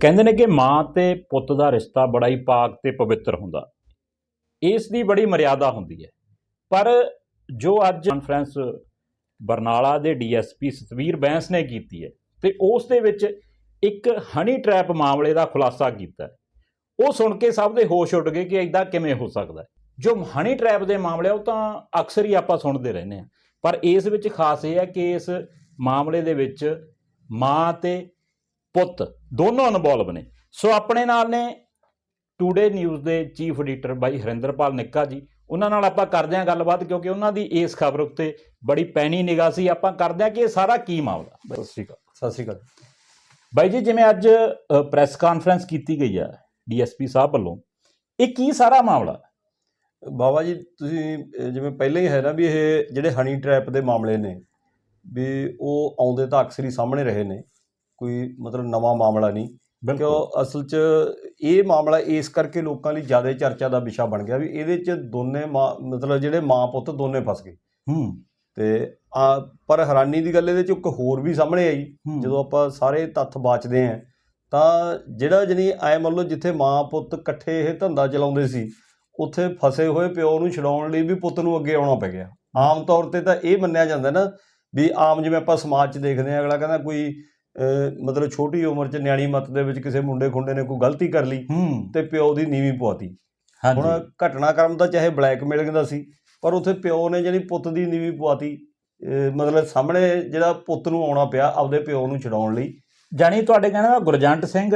ਕਹਿੰਦੇ ਨੇ ਕਿ ਮਾਂ ਤੇ ਪੁੱਤ ਦਾ ਰਿਸ਼ਤਾ ਬੜਾ ਹੀ ਪਾਕ ਤੇ ਪਵਿੱਤਰ ਹੁੰਦਾ। ਇਸ ਦੀ ਬੜੀ ਮਰਿਆਦਾ ਹੁੰਦੀ ਹੈ। ਪਰ ਜੋ ਅੱਜ ਕਾਨਫਰੰਸ ਬਰਨਾਲਾ ਦੇ ਡੀਐਸਪੀ ਸਤਵੀਰ ਬੈਂਸ ਨੇ ਕੀਤੀ ਹੈ ਤੇ ਉਸ ਦੇ ਵਿੱਚ ਇੱਕ ਹਨੀ ਟ੍ਰੈਪ ਮਾਮਲੇ ਦਾ ਖੁਲਾਸਾ ਕੀਤਾ ਉਹ ਸੁਣ ਕੇ ਸਭ ਦੇ ਹੋਸ਼ ਉੱਡ ਗਏ ਕਿ ਐਦਾਂ ਕਿਵੇਂ ਹੋ ਸਕਦਾ ਜੋ ਹਨੀ ਟ੍ਰੈਪ ਦੇ ਮਾਮਲੇ ਉਹ ਤਾਂ ਅਕਸਰ ਹੀ ਆਪਾਂ ਸੁਣਦੇ ਰਹਿੰਦੇ ਆ ਪਰ ਇਸ ਵਿੱਚ ਖਾਸ ਇਹ ਹੈ ਕਿ ਇਸ ਮਾਮਲੇ ਦੇ ਵਿੱਚ ਮਾਂ ਤੇ ਪੁੱਤ ਦੋਨੋਂ ਇਨਵੋਲਵ ਨੇ। ਸੋ ਆਪਣੇ ਨਾਲ ਨੇ ਟੂਡੇ ਨਿਊਜ਼ ਦੇ ਚੀਫ ਐਡੀਟਰ ਬਾਈ ਹਰਿੰਦਰਪਾਲ ਨਿੱਕਾ ਜੀ। ਉਹਨਾਂ ਨਾਲ ਆਪਾਂ ਕਰਦੇ ਹਾਂ ਗੱਲਬਾਤ ਕਿਉਂਕਿ ਉਹਨਾਂ ਦੀ ਇਸ ਖਬਰ ਉੱਤੇ ਬੜੀ ਪੈਣੀ ਨਿਗਾਹ ਸੀ। ਆਪਾਂ ਕਰਦੇ ਹਾਂ ਕਿ ਇਹ ਸਾਰਾ ਕੀ ਮਾਮਲਾ? ਸਤਿ ਸ਼੍ਰੀ ਅਕਾਲ। ਸਤਿ ਸ਼੍ਰੀ ਅਕਾਲ। ਬਾਈ ਜੀ ਜਿਵੇਂ ਅੱਜ ਪ੍ਰੈਸ ਕਾਨਫਰੰਸ ਕੀਤੀ ਗਈ ਆ ਡੀਐਸਪੀ ਸਾਹਿਬ ਵੱਲੋਂ ਇਹ ਕੀ ਸਾਰਾ ਮਾਮਲਾ? ਬਾਬਾ ਜੀ ਤੁਸੀਂ ਜਿਵੇਂ ਪਹਿਲਾਂ ਹੀ ਹੈ ਨਾ ਵੀ ਇਹ ਜਿਹੜੇ ਹਨੀ ਟ੍ਰੈਪ ਦੇ ਮਾਮਲੇ ਨੇ ਵੀ ਉਹ ਆਉਂਦੇ ਤਾਂ ਅਕਸਰ ਹੀ ਸਾਹਮਣੇ ਰਹੇ ਨੇ। ਕੋਈ ਮਤਲਬ ਨਵਾਂ ਮਾਮਲਾ ਨਹੀਂ। ਕਿਉਂ? ਅਸਲ 'ਚ ਇਹ ਮਾਮਲਾ ਇਸ ਕਰਕੇ ਲੋਕਾਂ ਲਈ ਜ਼ਿਆਦਾ ਚਰਚਾ ਦਾ ਵਿਸ਼ਾ ਬਣ ਗਿਆ ਵੀ ਇਹਦੇ 'ਚ ਦੋਨੇ ਮਤਲਬ ਜਿਹੜੇ ਮਾਂ ਪੁੱਤ ਦੋਨੇ ਫਸ ਗਏ। ਹੂੰ। ਤੇ ਆ ਪਰ ਹੈਰਾਨੀ ਦੀ ਗੱਲ ਇਹਦੇ 'ਚ ਇੱਕ ਹੋਰ ਵੀ ਸਾਹਮਣੇ ਆਈ। ਜਦੋਂ ਆਪਾਂ ਸਾਰੇ ਤੱਥ ਬਾਚਦੇ ਆਂ ਤਾਂ ਜਿਹੜਾ ਜਣੀ ਐ ਮੰਨ ਲਓ ਜਿੱਥੇ ਮਾਂ ਪੁੱਤ ਇਕੱਠੇ ਇਹ ਧੰਦਾ ਚਲਾਉਂਦੇ ਸੀ ਉੱਥੇ ਫਸੇ ਹੋਏ ਪਿਓ ਨੂੰ ਛਡਾਉਣ ਲਈ ਵੀ ਪੁੱਤ ਨੂੰ ਅੱਗੇ ਆਉਣਾ ਪੈ ਗਿਆ। ਆਮ ਤੌਰ ਤੇ ਤਾਂ ਇਹ ਮੰਨਿਆ ਜਾਂਦਾ ਨਾ ਵੀ ਆਮ ਜਿਵੇਂ ਆਪਾਂ ਸਮਾਜ 'ਚ ਦੇਖਦੇ ਆਂ ਅਗਲਾ ਕਹਿੰਦਾ ਕੋਈ ਮਤਲਬ ਛੋਟੀ ਉਮਰ 'ਚ ਨਿਆਣੀ ਮੱਤ ਦੇ ਵਿੱਚ ਕਿਸੇ ਮੁੰਡੇ ਖੁੰਡੇ ਨੇ ਕੋਈ ਗਲਤੀ ਕਰ ਲਈ ਤੇ ਪਿਓ ਦੀ ਨੀਵੀਂ ਪਵਾਤੀ ਹੁਣ ਘਟਨਾਕ੍ਰਮ ਤਾਂ ਚਾਹੇ ਬਲੈਕਮੇਲਿੰਗ ਦਾ ਸੀ ਪਰ ਉੱਥੇ ਪਿਓ ਨੇ ਜਿਹੜੀ ਪੁੱਤ ਦੀ ਨੀਵੀਂ ਪਵਾਤੀ ਮਤਲਬ ਸਾਹਮਣੇ ਜਿਹੜਾ ਪੁੱਤ ਨੂੰ ਆਉਣਾ ਪਿਆ ਆਪਦੇ ਪਿਓ ਨੂੰ ਛਡਾਉਣ ਲਈ। ਜਾਣੀ ਤੁਹਾਡੇ ਕਹਿਣ ਦਾ ਗੁਰਜੰਟ ਸਿੰਘ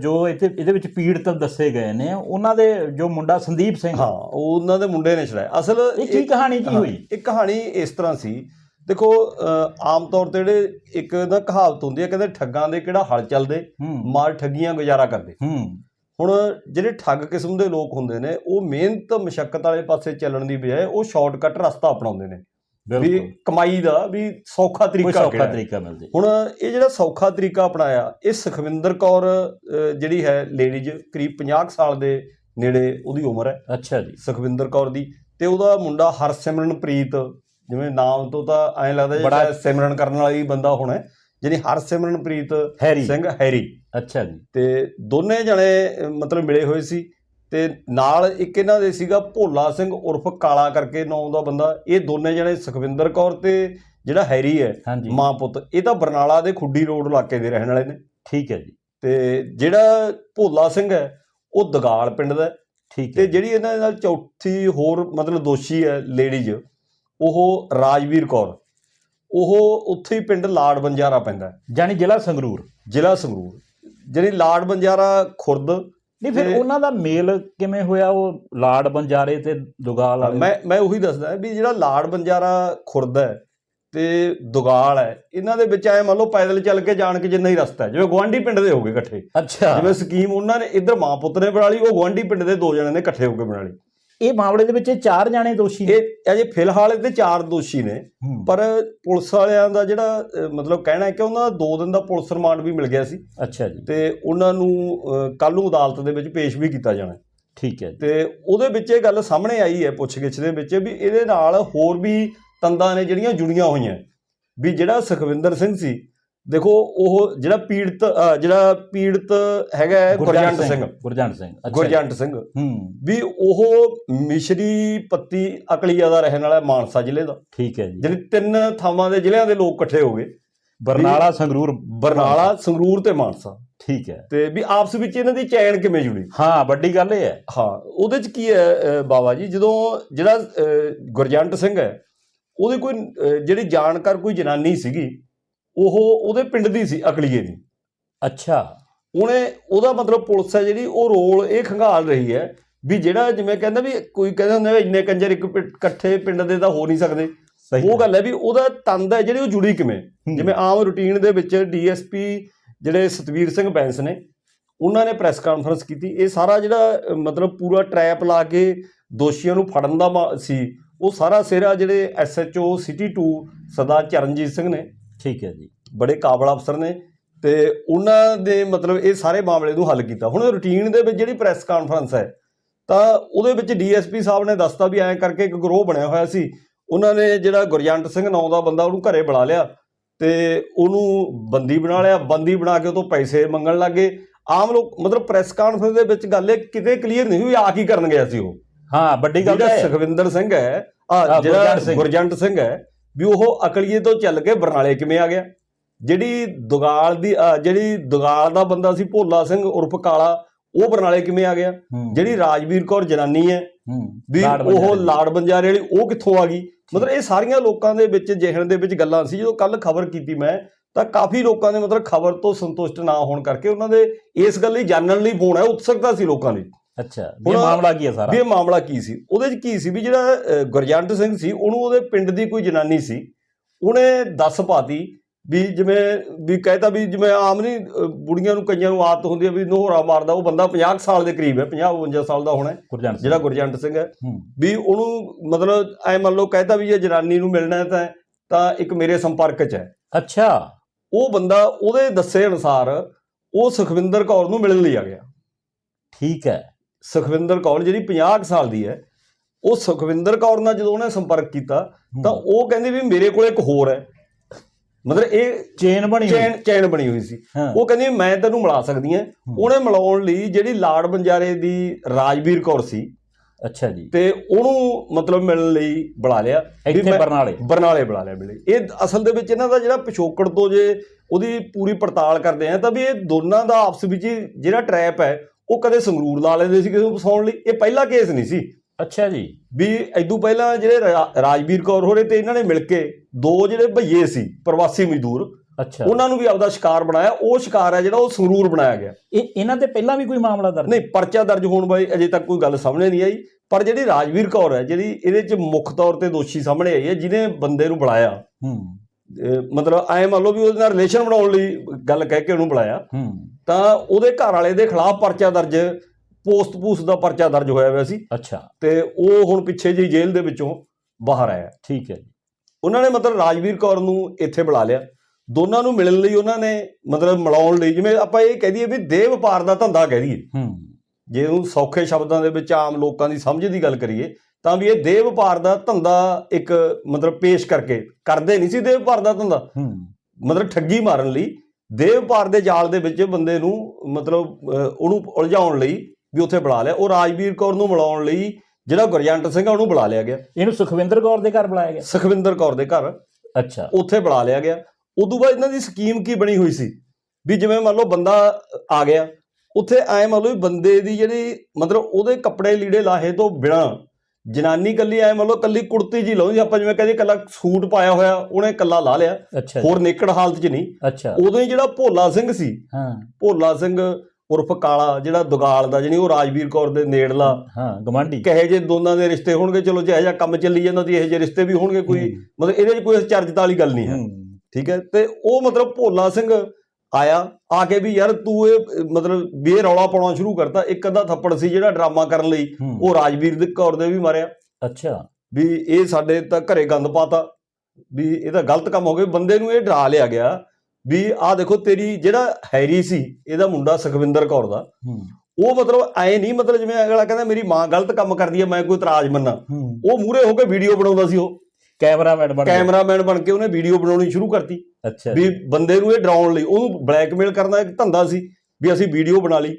ਜੋ ਇੱਥੇ ਇਹਦੇ ਵਿੱਚ ਪੀੜਤ ਦੱਸੇ ਗਏ ਨੇ ਉਹਨਾਂ ਦੇ ਜੋ ਮੁੰਡਾ ਸੰਦੀਪ ਸਿੰਘ ਹਾਂ ਉਹ ਉਹਨਾਂ ਦੇ ਮੁੰਡੇ ਨੇ ਛੜਾਇਆ ਅਸਲ ਇਹ ਕੀ ਕਹਾਣੀ ਕੀ ਹੋਈ? ਇਹ ਕਹਾਣੀ ਇਸ ਤਰ੍ਹਾਂ ਸੀ ਦੇਖੋ ਆਮ ਤੌਰ ਤੇ ਜਿਹੜੇ ਇੱਕ ਨਾ ਕਹਾਵਤ ਹੁੰਦੀ ਹੈ ਕਹਿੰਦੇ ਠੱਗਾਂ ਦੇ ਕਿਹੜਾ ਹਲ ਚੱਲਦੇ? ਮਾਰ ਠੱਗੀਆਂ ਗੁਜ਼ਾਰਾ ਕਰਦੇ। ਹੁਣ ਜਿਹੜੇ ਠੱਗ ਕਿਸਮ ਦੇ ਲੋਕ ਹੁੰਦੇ ਨੇ ਉਹ ਮਿਹਨਤ ਮਸ਼ੱਕਤ ਵਾਲੇ ਪਾਸੇ ਚੱਲਣ ਦੀ ਬਜਾਏ ਉਹ ਸ਼ਾਰਟਕਟ ਰਸਤਾ ਅਪਣਾਉਂਦੇ ਨੇ। ਵੀ ਕਮਾਈ ਦਾ ਵੀ ਸੌਖਾ ਤਰੀਕਾ ਸੌਖਾ। ਤਰੀਕਾ ਮਿਲ ਜੇ ਹੁਣ ਇਹ ਜਿਹੜਾ ਸੌਖਾ ਤਰੀਕਾ ਅਪਣਾਇਆ ਇਹ ਸੁਖਵਿੰਦਰ ਕੌਰ ਜਿਹੜੀ ਹੈ ਲੇਡੀਜ਼ ਕਰੀਬ 50 ਕੁ ਸਾਲ ਦੇ ਨੇੜੇ ਉਹਦੀ ਉਮਰ ਹੈ। ਅੱਛਾ ਜੀ। ਸੁਖਵਿੰਦਰ ਕੌਰ ਦੀ। ਤੇ ਉਹਦਾ ਮੁੰਡਾ ਹਰਸਿਮਰਨਪ੍ਰੀਤ ਜਿਵੇਂ ਨਾਮ ਤੋਂ ਤਾਂ ਐਂ ਲੱਗਦਾ ਬੜਾ- ਜਿਹੜਾ ਸਿਮਰਨ ਕਰਨ ਵਾਲਾ ਹੀ ਬੰਦਾ ਹੋਣਾ ਹਰਸਿਮਰਨਪ੍ਰੀਤ ਹੈਰੀ। ਸਿੰਘ ਹੈਰੀ। ਅੱਛਾ ਜੀ। ਤੇ ਦੋਨੇ ਜਣੇ ਮਤਲਬ ਮਿਲੇ ਹੋਏ ਸੀ ਤੇ ਨਾਲ ਇੱਕ ਇਹਨਾਂ ਦੇ ਸੀਗਾ ਭੋਲਾ ਸਿੰਘ ਉਰਫ ਕਾਲਾ ਕਰਕੇ ਨਾਂ ਦਾ ਬੰਦਾ। ਇਹ ਦੋਨੇ ਜਣੇ ਸੁਖਵਿੰਦਰ ਕੌਰ ਤੇ ਜਿਹੜਾ ਹੈਰੀ ਹੈ ਮਾਂ ਪੁੱਤ ਇਹ ਤਾਂ ਬਰਨਾਲਾ ਦੇ ਖੁੱਡੀ ਰੋਡ ਇਲਾਕੇ ਦੇ ਰਹਿਣ ਵਾਲੇ ਨੇ। ਠੀਕ ਹੈ ਜੀ। ਤੇ ਜਿਹੜਾ ਭੋਲਾ ਸਿੰਘ ਹੈ ਉਹ ਦਗਾਲ ਪਿੰਡ ਦਾ ਹੈ। ਠੀਕ ਤੇ ਜਿਹੜੀ ਇਹਨਾਂ ਦੇ ਨਾਲ ਚੌਥੀ ਹੋਰ ਮਤਲਬ ਦੋਸ਼ੀ ਹੈ ਲੇਡੀਜ਼ ਉਹ ਰਾਜਵੀਰ ਕੌਰ। ਉਹ ਉੱਥੇ ਹੀ ਪਿੰਡ ਲਾੜ ਬੰਜਾਰਾ ਪੈਂਦਾ ਜਾਣੀ ਜ਼ਿਲ੍ਹਾ ਸੰਗਰੂਰ। ਜ਼ਿਲ੍ਹਾ ਸੰਗਰੂਰ। ਜਿਹੜੀ ਲਾੜ ਬੰਜਾਰਾ ਖੁਰਦ ਨਹੀਂ ਫਿਰ ਉਹਨਾਂ ਦਾ ਮੇਲ ਕਿਵੇਂ ਹੋਇਆ ਉਹ ਲਾੜ ਬੰਜਾਰੇ ਤੇ ਦੁਗਾਲ ਵਾਲੇ? ਮੈਂ ਮੈਂ ਉਹੀ ਦੱਸਦਾ ਵੀ ਜਿਹੜਾ ਲਾੜ ਬੰਜਾਰਾ ਖੁਰਦ ਹੈ ਤੇ ਦੁਗਾਲ ਹੈ ਇਹਨਾਂ ਦੇ ਵਿੱਚ ਐ ਮੰਨ ਲਓ ਪੈਦਲ ਚੱਲ ਕੇ ਜਾਣ ਕੇ ਜਿੰਨਾ ਹੀ ਰਸਤਾ ਹੈ। ਜਿਵੇਂ ਗਵਾਂਢੀ ਪਿੰਡ ਦੇ ਹੋਗੇ ਇਕੱਠੇ। ਅੱਛਾ। ਜਿਵੇਂ ਸਕੀਮ ਉਹਨਾਂ ਨੇ ਇੱਧਰ ਮਾਂ ਪੁੱਤ ਨੇ ਬਣਾ ਲਈ ਉਹ ਗਵਾਂਢੀ ਪਿੰਡ ਦੇ ਦੋ ਜਣੇ ਨੇ ਇਕੱਠੇ ਹੋ ਕੇ ਬਣਾ ਲਈ। ਇਹ ਮਾਮਲੇ ਦੇ ਵਿੱਚ ਇਹ ਚਾਰ ਜਾਣੇ ਦੋਸ਼ੀ ਨੇ। ਇਹ ਅਜੇ ਫਿਲਹਾਲ ਇਹਦੇ ਚਾਰ ਦੋਸ਼ੀ ਨੇ ਪਰ ਪੁਲਿਸ ਵਾਲਿਆਂ ਦਾ ਜਿਹੜਾ ਮਤਲਬ ਕਹਿਣਾ ਹੈ ਕਿ ਉਹਨਾਂ ਦਾ 2 ਦਿਨ ਦਾ ਪੁਲਿਸ ਰਿਮਾਂਡ ਵੀ ਮਿਲ ਗਿਆ ਸੀ। ਅੱਛਾ ਜੀ। ਤੇ ਉਹਨਾਂ ਨੂੰ ਕੱਲ ਨੂੰ ਅਦਾਲਤ ਦੇ ਵਿੱਚ ਪੇਸ਼ ਵੀ ਕੀਤਾ ਜਾਣਾ। ਠੀਕ ਹੈ ਤੇ ਉਹਦੇ ਵਿੱਚ ਇਹ ਗੱਲ ਸਾਹਮਣੇ ਆਈ ਹੈ ਪੁੱਛਗਿੱਛ ਦੇ ਵਿੱਚ ਵੀ ਇਹਦੇ ਨਾਲ ਹੋਰ ਵੀ ਤੰਦਾਂ ਨੇ ਜਿਹੜੀਆਂ ਜੁੜੀਆਂ ਹੋਈਆਂ। ਵੀ ਜਿਹੜਾ ਸੁਖਵਿੰਦਰ ਸਿੰਘ ਸੀ ਦੇਖੋ ਉਹ ਜਿਹੜਾ ਪੀੜਤ ਜਿਹੜਾ ਪੀੜਤ ਹੈਗਾ ਗੁਰਜੰਟ ਸਿੰਘ ਗੁਰਜੰਟ ਸਿੰਘ। ਗੁਰਜੰਟ ਸਿੰਘ। ਹੂੰ। ਵੀ ਉਹ ਮਿਸ਼ਰੀ ਪੱਤੀ ਅਕਲੀਆ ਦਾ ਰਹਿਣ ਵਾਲਾ ਮਾਨਸਾ ਜ਼ਿਲ੍ਹੇ ਦਾ। ਠੀਕ ਹੈ ਜੀ। ਜਿਹੜੇ ਤਿੰਨ ਥਾਵਾਂ ਦੇ ਜ਼ਿਲ੍ਹਿਆਂ ਦੇ ਲੋਕ ਇਕੱਠੇ ਹੋ ਗਏ। ਬਰਨਾਲਾ ਸੰਗਰੂਰ ਬਰਨਾਲਾ ਸੰਗਰੂਰ ਤੇ ਮਾਨਸਾ। ਠੀਕ ਹੈ। ਤੇ ਵੀ ਆਪਸ ਵਿੱਚ ਇਹਨਾਂ ਦੀ ਚੈਨ ਕਿਵੇਂ ਜੁੜੀ? ਹਾਂ ਵੱਡੀ ਗੱਲ ਇਹ ਹੈ। ਹਾਂ ਉਹਦੇ ਚ ਕੀ ਹੈ ਬਾਬਾ ਜੀ? ਜਦੋਂ ਜਿਹੜਾ ਗੁਰਜੰਟ ਸਿੰਘ ਹੈ ਉਹਦੀ ਕੋਈ ਜਿਹੜੀ ਜਾਣਕਾਰ ਕੋਈ ਜਨਾਨੀ ਸੀਗੀ ਉਹ ਉਹਦੇ ਪਿੰਡ ਦੀ ਸੀ ਅਕਲੀਏ ਦੀ। ਅੱਛਾ। ਉਹਨੇ ਉਹਦਾ ਮਤਲਬ ਪੁਲਿਸ ਹੈ ਜਿਹੜੀ ਉਹ ਰੋਲ ਇਹ ਖੰਗਾਲ ਰਹੀ ਹੈ ਵੀ ਜਿਹੜਾ ਜਿਵੇਂ ਕਹਿੰਦਾ ਵੀ ਕੋਈ ਕਹਿੰਦੇ ਹੁੰਦੇ ਇੰਨੇ ਕੰਜਰ ਇੱਕ ਇਕੱਠੇ ਪਿੰਡ ਦੇ ਤਾਂ ਹੋ ਨਹੀਂ ਸਕਦੇ। ਉਹ ਗੱਲ। ਹੈ ਵੀ ਉਹਦਾ ਤੰਦ ਹੈ ਜਿਹੜੀ ਉਹ ਜੁੜੀ ਕਿਵੇਂ। ਜਿਵੇਂ ਆਮ ਰੂਟੀਨ ਦੇ ਵਿੱਚ ਡੀਐਸਪੀ ਜਿਹੜੇ ਸਤਵੀਰ ਸਿੰਘ ਬੈਂਸ ਨੇ ਉਹਨਾਂ ਨੇ ਪ੍ਰੈਸ ਕਾਨਫਰੰਸ ਕੀਤੀ। ਇਹ ਸਾਰਾ ਜਿਹੜਾ ਮਤਲਬ ਪੂਰਾ ਟਰੈਪ ਲਾ ਕੇ ਦੋਸ਼ੀਆਂ ਨੂੰ ਫੜਨ ਦਾ ਸੀ ਉਹ ਸਾਰਾ ਸਿਰਾ ਜਿਹੜੇ ਐਸਐਚਓ ਸਿਟੀ 2 ਸਰਦਾਰ ਚਰਨਜੀਤ ਸਿੰਘ ਨੇ। ਠੀਕ ਹੈ ਜੀ। ਬੜੇ ਕਾਬਲ ਅਫਸਰ ਨੇ ਤੇ ਉਹਨਾਂ ਦੇ ਮਤਲਬ ਇਹ ਸਾਰੇ ਮਾਮਲੇ ਨੂੰ ਹੱਲ ਕੀਤਾ। ਹੁਣ ਰੂਟੀਨ ਦੇ ਵਿੱਚ ਜਿਹੜੀ ਪ੍ਰੈਸ ਕਾਨਫਰੰਸ ਹੈ ਤਾਂ ਉਹਦੇ ਵਿੱਚ ਡੀਐਸਪੀ ਸਾਹਿਬ ਨੇ ਦੱਸਤਾ ਵੀ ਐਂ ਕਰਕੇ ਇੱਕ ਗਰੋਹ ਬਣਿਆ ਹੋਇਆ ਸੀ। ਉਹਨਾਂ ਨੇ ਜਿਹੜਾ ਗੁਰਜੰਟ ਸਿੰਘ ਨਾਂ ਦਾ ਬੰਦਾ ਉਹਨੂੰ ਘਰੇ ਬੁਲਾ ਲਿਆ ਤੇ ਉਹਨੂੰ ਬੰਦੀ ਬਣਾ ਲਿਆ। ਬੰਦੀ ਬਣਾ ਕੇ ਉਹ ਤੋਂ ਪੈਸੇ ਮੰਗਣ ਲੱਗੇ ਆਮ ਲੋਕ ਮਤਲਬ ਪ੍ਰੈਸ ਕਾਨਫਰੰਸ ਦੇ ਵਿੱਚ ਗੱਲ ਇਹ ਕਿਤੇ ਕਲੀਅਰ ਨਹੀਂ ਹੋਈ ਆ ਕੀ ਕਰਨ ਗਿਆ ਸੀ ਉਹ? ਹਾਂ ਵੱਡੀ ਗੱਲ ਹੈ। ਸੁਖਵਿੰਦਰ ਸਿੰਘ ਹੈ ਜਿਹੜਾ। ਗੁਰਜੰਟ ਸਿੰਘ ਹੈ ਵੀ ਉਹ ਅਕਲੀਏ ਤੋਂ ਚੱਲ ਕੇ ਬਰਨਾਲੇ ਕਿਵੇਂ ਆ ਗਿਆ? ਜਿਹੜੀ ਦੁਗਾਲ ਦੀ ਅ, ਜਿਹੜੀ ਦੁਗਾਲ ਦਾ ਬੰਦਾ ਸੀ ਭੋਲਾ ਸਿੰਘ ਉਰਫ ਕਾਲਾ ਉਹ ਬਰਨਾਲੇ ਕਿਵੇਂ ਆ ਗਿਆ? ਹੂੰ, ਜਿਹੜੀ ਰਾਜਵੀਰ ਕੌਰ ਜਨਾਨੀ ਹੈ ਹੂੰ, ਵੀ ਲਾਡ ਉਹ ਦੀ। ਲਾੜ ਬੰਜਾਰੇ ਵਾਲੀ ਉਹ ਕਿੱਥੋਂ ਆ ਗਈ? ਮਤਲਬ ਇਹ ਸਾਰੀਆਂ ਲੋਕਾਂ ਦੇ ਵਿੱਚ ਜਿਹਣ ਦੇ ਵਿੱਚ ਗੱਲਾਂ ਸੀ ਜਦੋਂ ਕੱਲ ਖਬਰ ਕੀਤੀ ਮੈਂ ਤਾਂ ਕਾਫੀ ਲੋਕਾਂ ਨੇ ਮਤਲਬ ਖਬਰ ਤੋਂ ਸੰਤੁਸ਼ਟ ਨਾ ਹੋਣ ਕਰਕੇ ਉਹਨਾਂ ਦੇ ਇਸ ਗੱਲ ਲਈ ਜਾਣਨ ਲਈ ਫੋਨ ਹੈ ਉਤਸਕਤਾ ਸੀ ਲੋਕਾਂ ਦੀ। ਅੱਛਾ ਵੀ ਇਹ ਹੁਣ- ਮਾਮਲਾ ਕੀ ਹੈ ਸਾਰਾ? ਵੀ ਇਹ ਮਾਮਲਾ ਕੀ ਸੀ? ਉਹਦੇ 'ਚ ਕੀ ਸੀ ਵੀ ਜਿਹੜਾ ਅ, ਗੁਰਜੰਟ ਸਿੰਘ ਸੀ ਉਹਨੂੰ ਉਹਦੇ ਪਿੰਡ ਦੀ ਕੋਈ ਜਨਾਨੀ ਸੀ ਉਹਨੇ ਦੱਸ ਪਾਤੀ ਵੀ ਜਿਵੇਂ ਵੀ ਕਹਿਤਾ ਵੀ ਜਿਵੇਂ ਆਮ ਨਹੀਂ ਬੁੜੀਆਂ ਨੂੰ ਕਈਆਂ ਨੂੰ ਆਦਤ ਹੁੰਦੀ ਹੈ ਵੀ ਨੋਹਰਾ ਮਾਰਦਾ ਉਹ ਬੰਦਾ 50 ਕੁ ਸਾਲ ਦੇ ਕਰੀਬ ਹੈ 50 52 ਸਾਲ ਦਾ ਹੋਣਾ ਹੈ, ਗੁਰਜੰਟ ਸਿੰਘ। ਜਿਹੜਾ ਗੁਰਜੰਟ ਸਿੰਘ ਹੈ। ਵੀ ਉਹਨੂੰ ਮਤਲਬ ਐ ਮੰਨ ਲਓ ਕਹਿਤਾ ਵੀ ਜੇ ਜਨਾਨੀ ਨੂੰ ਮਿਲਣਾ ਤਾਂ ਤਾਂ ਇੱਕ ਮੇਰੇ ਸੰਪਰਕ 'ਚ ਹੈ। ਅੱਛਾ। ਉਹ ਬੰਦਾ ਉਹਦੇ ਦੱਸੇ ਅਨੁਸਾਰ ਉਹ ਸੁਖਵਿੰਦਰ ਕੌਰ ਨੂੰ ਮਿਲਣ ਲਈ ਆ ਗਿਆ। ਠੀਕ ਹੈ। ਸੁਖਵਿੰਦਰ ਕੌਰ ਜਿਹੜੀ 50 ਕੁ ਸਾਲ ਦੀ ਹੈ ਉਹ ਸੁਖਵਿੰਦਰ ਕੌਰ ਨਾਲ ਜਦੋਂ ਉਹਨੇ ਸੰਪਰਕ ਕੀਤਾ। ਤਾਂ ਉਹ ਕਹਿੰਦੀ ਵੀ ਮੇਰੇ ਕੋਲ ਇੱਕ ਹੋਰ ਹੈ। ਮਤਲਬ ਇਹ ਚੇਨ ਬਣੀ ਹੋਈ। ਚੈਨ ਚੈਨ ਬਣੀ ਹੋਈ ਸੀ। ਉਹ ਕਹਿੰਦੀ ਮੈਂ ਤੈਨੂੰ ਮਿਲਾ ਸਕਦੀ ਹਾਂ। ਉਹਨੇ ਮਿਲਾਉਣ ਲਈ ਜਿਹੜੀ ਲਾੜ ਬੰਜਾਰੇ ਦੀ ਰਾਜਵੀਰ ਕੌਰ ਸੀ। ਅੱਛਾ ਜੀ। ਤੇ ਉਹਨੂੰ ਮਤਲਬ ਮਿਲਣ ਲਈ ਬੁਲਾ ਲਿਆ। ਇੱਥੇ ਬਰਨਾਲੇ। ਬਰਨਾਲੇ ਬੁਲਾ ਲਿਆ ਮਿਲੇ। ਇਹ ਅਸਲ ਦੇ ਵਿੱਚ ਇਹਨਾਂ ਦਾ ਜਿਹੜਾ ਪਿਛੋਕੜ ਤੋਂ ਜੇ ਉਹਦੀ ਪੂਰੀ ਪੜਤਾਲ ਕਰਦੇ ਆ ਤਾਂ ਵੀ ਇਹ ਦੋਨਾਂ ਦਾ ਆਪਸ ਵਿੱਚ ਜਿਹੜਾ ਟਰੈਪ ਹੈ ਉਹ ਕਦੇ ਸੰਗਰੂਰ ਲਾ ਲੈਂਦੇ ਸੀ ਕਿਸੇ ਨੂੰ ਫਸਾਉਣ ਲਈ। ਇਹ ਪਹਿਲਾ ਕੇਸ ਨਹੀਂ ਸੀ। ਅੱਛਾ ਜੀ। ਵੀ ਐਦੂ ਪਹਿਲਾਂ ਜਿਹੜੇ ਰਾਜਵੀਰ ਕੌਰ ਹੋਰੇ ਤੇ ਇਹਨਾਂ ਨੇ ਮਿਲ ਕੇ ਦੋ ਜਿਹੜੇ ਭਈਏ ਸੀ ਪ੍ਰਵਾਸੀ ਮਜ਼ਦੂਰ ਅੱਛਾ। ਉਹਨਾਂ ਨੂੰ ਵੀ ਆਪਦਾ ਸ਼ਿਕਾਰ ਬਣਾਇਆ। ਉਹ ਸ਼ਿਕਾਰ ਹੈ ਜਿਹੜਾ ਉਹ ਸੰਗਰੂਰ ਬਣਾਇਆ ਗਿਆ। ਇਹ ਇਹਨਾਂ ਤੇ ਪਹਿਲਾਂ ਵੀ ਕੋਈ ਮਾਮਲਾ ਦਰਜ? ਨਹੀਂ ਪਰਚਾ ਦਰਜ ਹੋਣ ਬਾਰੇ ਅਜੇ ਤੱਕ ਕੋਈ ਗੱਲ ਸਾਹਮਣੇ ਨਹੀਂ ਆਈ। ਪਰ ਜਿਹੜੀ ਰਾਜਵੀਰ ਕੌਰ ਹੈ ਜਿਹੜੀ ਇਹਦੇ 'ਚ ਮੁੱਖ ਤੌਰ ਤੇ ਦੋਸ਼ੀ ਸਾਹਮਣੇ ਆਈ ਹੈ ਜਿਹਨੇ ਬੰਦੇ ਨੂੰ ਬੁਲਾਇਆ। ਹੂੰ। ਮਤਲਬ ਐ ਮੰਨ ਲਓ ਵੀ ਉਹਦੇ ਨਾਲ ਰਿਲੇਸ਼ਨ ਬਣਾਉਣ ਲਈ ਗੱਲ ਕਹਿ ਕੇ ਉਹਨੂੰ ਬੁਲਾਇਆ। ਹੂੰ। ਤਾਂ ਉਹਦੇ ਘਰ ਵਾਲੇ ਦੇ ਖਿਲਾਫ ਪਰਚਾ ਦਰਜ ਪੋਸਟ ਪੂਸ ਦਾ ਪਰਚਾ ਦਰਜ ਹੋਇਆ ਹੋਇਆ ਸੀ। ਅੱਛਾ। ਤੇ ਉਹ ਹੁਣ ਪਿੱਛੇ ਜੀ ਜੇਲ੍ਹ ਦੇ ਵਿੱਚੋਂ ਬਾਹਰ ਆਇਆ। ਠੀਕ ਹੈ ਜੀ। ਉਹਨਾਂ ਨੇ ਮਤਲਬ ਰਾਜਵੀਰ ਕੌਰ ਨੂੰ ਇੱਥੇ ਬੁਲਾ ਲਿਆ। ਦੋਨਾਂ ਨੂੰ ਮਿਲਣ ਲਈ ਉਹਨਾਂ ਨੇ ਮਤਲਬ ਮਿਲਾਉਣ ਲਈ ਜਿਵੇਂ ਆਪਾਂ ਇਹ ਕਹਿ ਦਈਏ ਵੀ ਦੇਹ ਵਪਾਰ ਦਾ ਧੰਦਾ ਕਹਿ ਦਈਏ। ਹੂੰ। ਜੇ ਉਹਨੂੰ ਸੌਖੇ ਸ਼ਬਦਾਂ ਦੇ ਵਿੱਚ ਆਮ ਲੋਕਾਂ ਦੀ ਸਮਝ ਦੀ ਗੱਲ ਕਰੀਏ ਤਾਂ ਵੀ ਇਹ ਦੇਹ ਵਪਾਰ ਦਾ ਧੰਦਾ ਇੱਕ ਮਤਲਬ ਪੇਸ਼ ਕਰਕੇ ਕਰਦੇ ਨਹੀਂ ਸੀ ਦੇਹ ਵਪਾਰ ਦਾ ਧੰਦਾ। ਹੂੰ। ਮਤਲਬ ਠੱਗੀ ਮਾਰਨ ਲਈ ਦੇਹ ਵਪਾਰ ਦੇ ਜਾਲ ਦੇ ਵਿੱਚ ਬੰਦੇ ਨੂੰ ਮਤਲਬ ਉਹਨੂੰ ਉਲਝਾਉਣ ਲਈ ਵੀ ਉੱਥੇ ਬੁਲਾ ਲਿਆ। ਉਹ ਰਾਜਵੀਰ ਕੌਰ ਨੂੰ ਮਿਲਾਉਣ ਲਈ ਜਿਹੜਾ ਗੁਰਜੰਟ ਸਿੰਘ ਆ ਉਹਨੂੰ ਬੁਲਾ ਲਿਆ ਗਿਆ। ਇਹਨੂੰ ਸੁਖਵਿੰਦਰ ਕੌਰ ਦੇ ਘਰ ਬੁਲਾਇਆ ਗਿਆ? ਸੁਖਵਿੰਦਰ ਕੌਰ ਦੇ ਘਰ। ਅੱਛਾ। ਉੱਥੇ ਬੁਲਾ ਲਿਆ ਗਿਆ। ਉਦੋਂ ਬਾਅਦ ਇਹਨਾਂ ਦੀ ਸਕੀਮ ਕੀ ਬਣੀ ਹੋਈ ਸੀ? ਵੀ ਜਿਵੇਂ ਮੰਨ ਲਓ ਬੰਦਾ ਆ ਗਿਆ ਉੱਥੇ ਐ ਮੰਨ ਲਓ ਬੰਦੇ ਦੀ ਜਿਹੜੀ ਮਤਲਬ ਉਹਦੇ ਕੱਪੜੇ ਲੀੜੇ ਲਾਹੇ ਤੋਂ ਬਿਨਾ ਜਨਾਨੀ ਕੱਲੀ ਐ ਮੰਨ ਲਓ ਕੱਲੀ ਕੁੜਤੀ ਜੀ ਲਾਉਂਦੀ ਆਪਾਂ ਜਿਵੇਂ ਕਹਿੰਦੇ ਕੱਲਾ ਸੂਟ ਪਾਇਆ ਹੋਇਆ ਉਹਨੇ ਕੱਲਾ ਲਾ ਲਿਆ। ਹੋਰ ਨੇਕੜ ਹਾਲਤ 'ਚ ਨਹੀਂ। ਅੱਛਾ। ਉਦੋਂ ਹੀ ਜਿਹੜਾ ਭੋਲਾ ਸਿੰਘ ਸੀ ਹਾਂ। ਭੋਲਾ ਸਿੰਘ ਉਰਫ ਕਾਲਾ ਜਿਹੜਾ ਦੁਗਾਲ ਦਾ ਜਿਹਨੇ ਉਹ ਰਾਜਵੀਰ ਕੌਰ ਦੇ ਨੇੜਲਾ। ਹਾਂ ਗਵਾਂਢੀ। ਕਹੇ ਜੇ ਦੋਨਾਂ ਦੇ ਰਿਸ਼ਤੇ ਹੋਣਗੇ ਚਲੋ ਜਿਹੋ ਜਿਹਾ ਕੰਮ ਚੱਲੀ ਜਾਂਦਾ ਤੇ ਇਹੋ ਜਿਹੇ ਰਿਸ਼ਤੇ ਵੀ ਹੋਣਗੇ ਕੋਈ। ਮਤਲਬ ਇਹਦੇ 'ਚ ਕੋਈ ਚਰਚਤਾ ਵਾਲੀ ਗੱਲ ਨਹੀਂ ਹੈ। ਠੀਕ ਹੈ? ਤੇ ਉਹ ਮਤਲਬ ਭੋਲਾ ਸਿੰਘ ਆਇਆ ਆ ਕੇ ਵੀ ਯਾਰ ਤੂੰ ਇਹ ਮਤਲਬ ਵੀ ਇਹ ਰੌਲਾ ਪਾਉਣਾ ਸ਼ੁਰੂ ਕਰਤਾ। ਇੱਕ ਅੱਧਾ ਥੱਪੜ ਸੀ ਜਿਹੜਾ ਡਰਾਮਾ ਕਰਨ ਲਈ। ਉਹ ਰਾਜਵੀਰ ਦੇ ਕੌਰ ਦੇ ਵੀ ਮਾਰਿਆ। ਅੱਛਾ। ਵੀ ਇਹ ਸਾਡੇ ਤਾਂ ਘਰੇ ਗੰਦ ਪਾਤਾ। ਵੀ ਇਹ ਤਾਂ ਗਲਤ ਕੰਮ ਹੋ ਗਿਆ। ਬੰਦੇ ਨੂੰ ਇਹ ਡਰਾ ਲਿਆ ਗਿਆ। ਵੀ ਆਹ ਦੇਖੋ ਤੇਰੀ ਜਿਹੜਾ ਹੈਰੀ ਸੀ ਇਹਦਾ ਮੁੰਡਾ ਸੁਖਵਿੰਦਰ ਕੌਰ ਦਾ ਉਹ ਮਤਲਬ ਐ ਨਹੀਂ ਮਤਲਬ ਜਿਵੇਂ ਅਗਲਾ ਕਹਿੰਦਾ ਮੇਰੀ ਮਾਂ ਗਲਤ ਕੰਮ ਕਰਦੀ ਹੈ ਮੈਂ ਕੋਈ ਇਤਰਾਜ਼ ਮੰਨਾਂ। ਉਹ ਮੂਰੇ ਹੋ ਕੇ ਵੀਡੀਓ ਬਣਾਉਂਦਾ ਸੀ ਉਹ। ਕੈਮਰਾਮੈਨ ਬਣ। ਕੈਮਰਾਮੈਨ ਬਣ ਕੇ ਉਹਨੇ ਵੀਡੀਓ ਬਣਾਉਣੀ ਸ਼ੁਰੂ ਕਰਤੀ। ਅੱਛਾ। ਵੀ ਬੰਦੇ ਨੂੰ ਇਹ ਡਰਾਉਣ ਲਈ ਉਹਨੂੰ ਬਲੈਕਮੇਲ ਕਰਨ ਇੱਕ ਧੰਦਾ ਸੀ ਵੀ ਅਸੀਂ ਵੀਡੀਓ ਬਣਾ ਲਈ।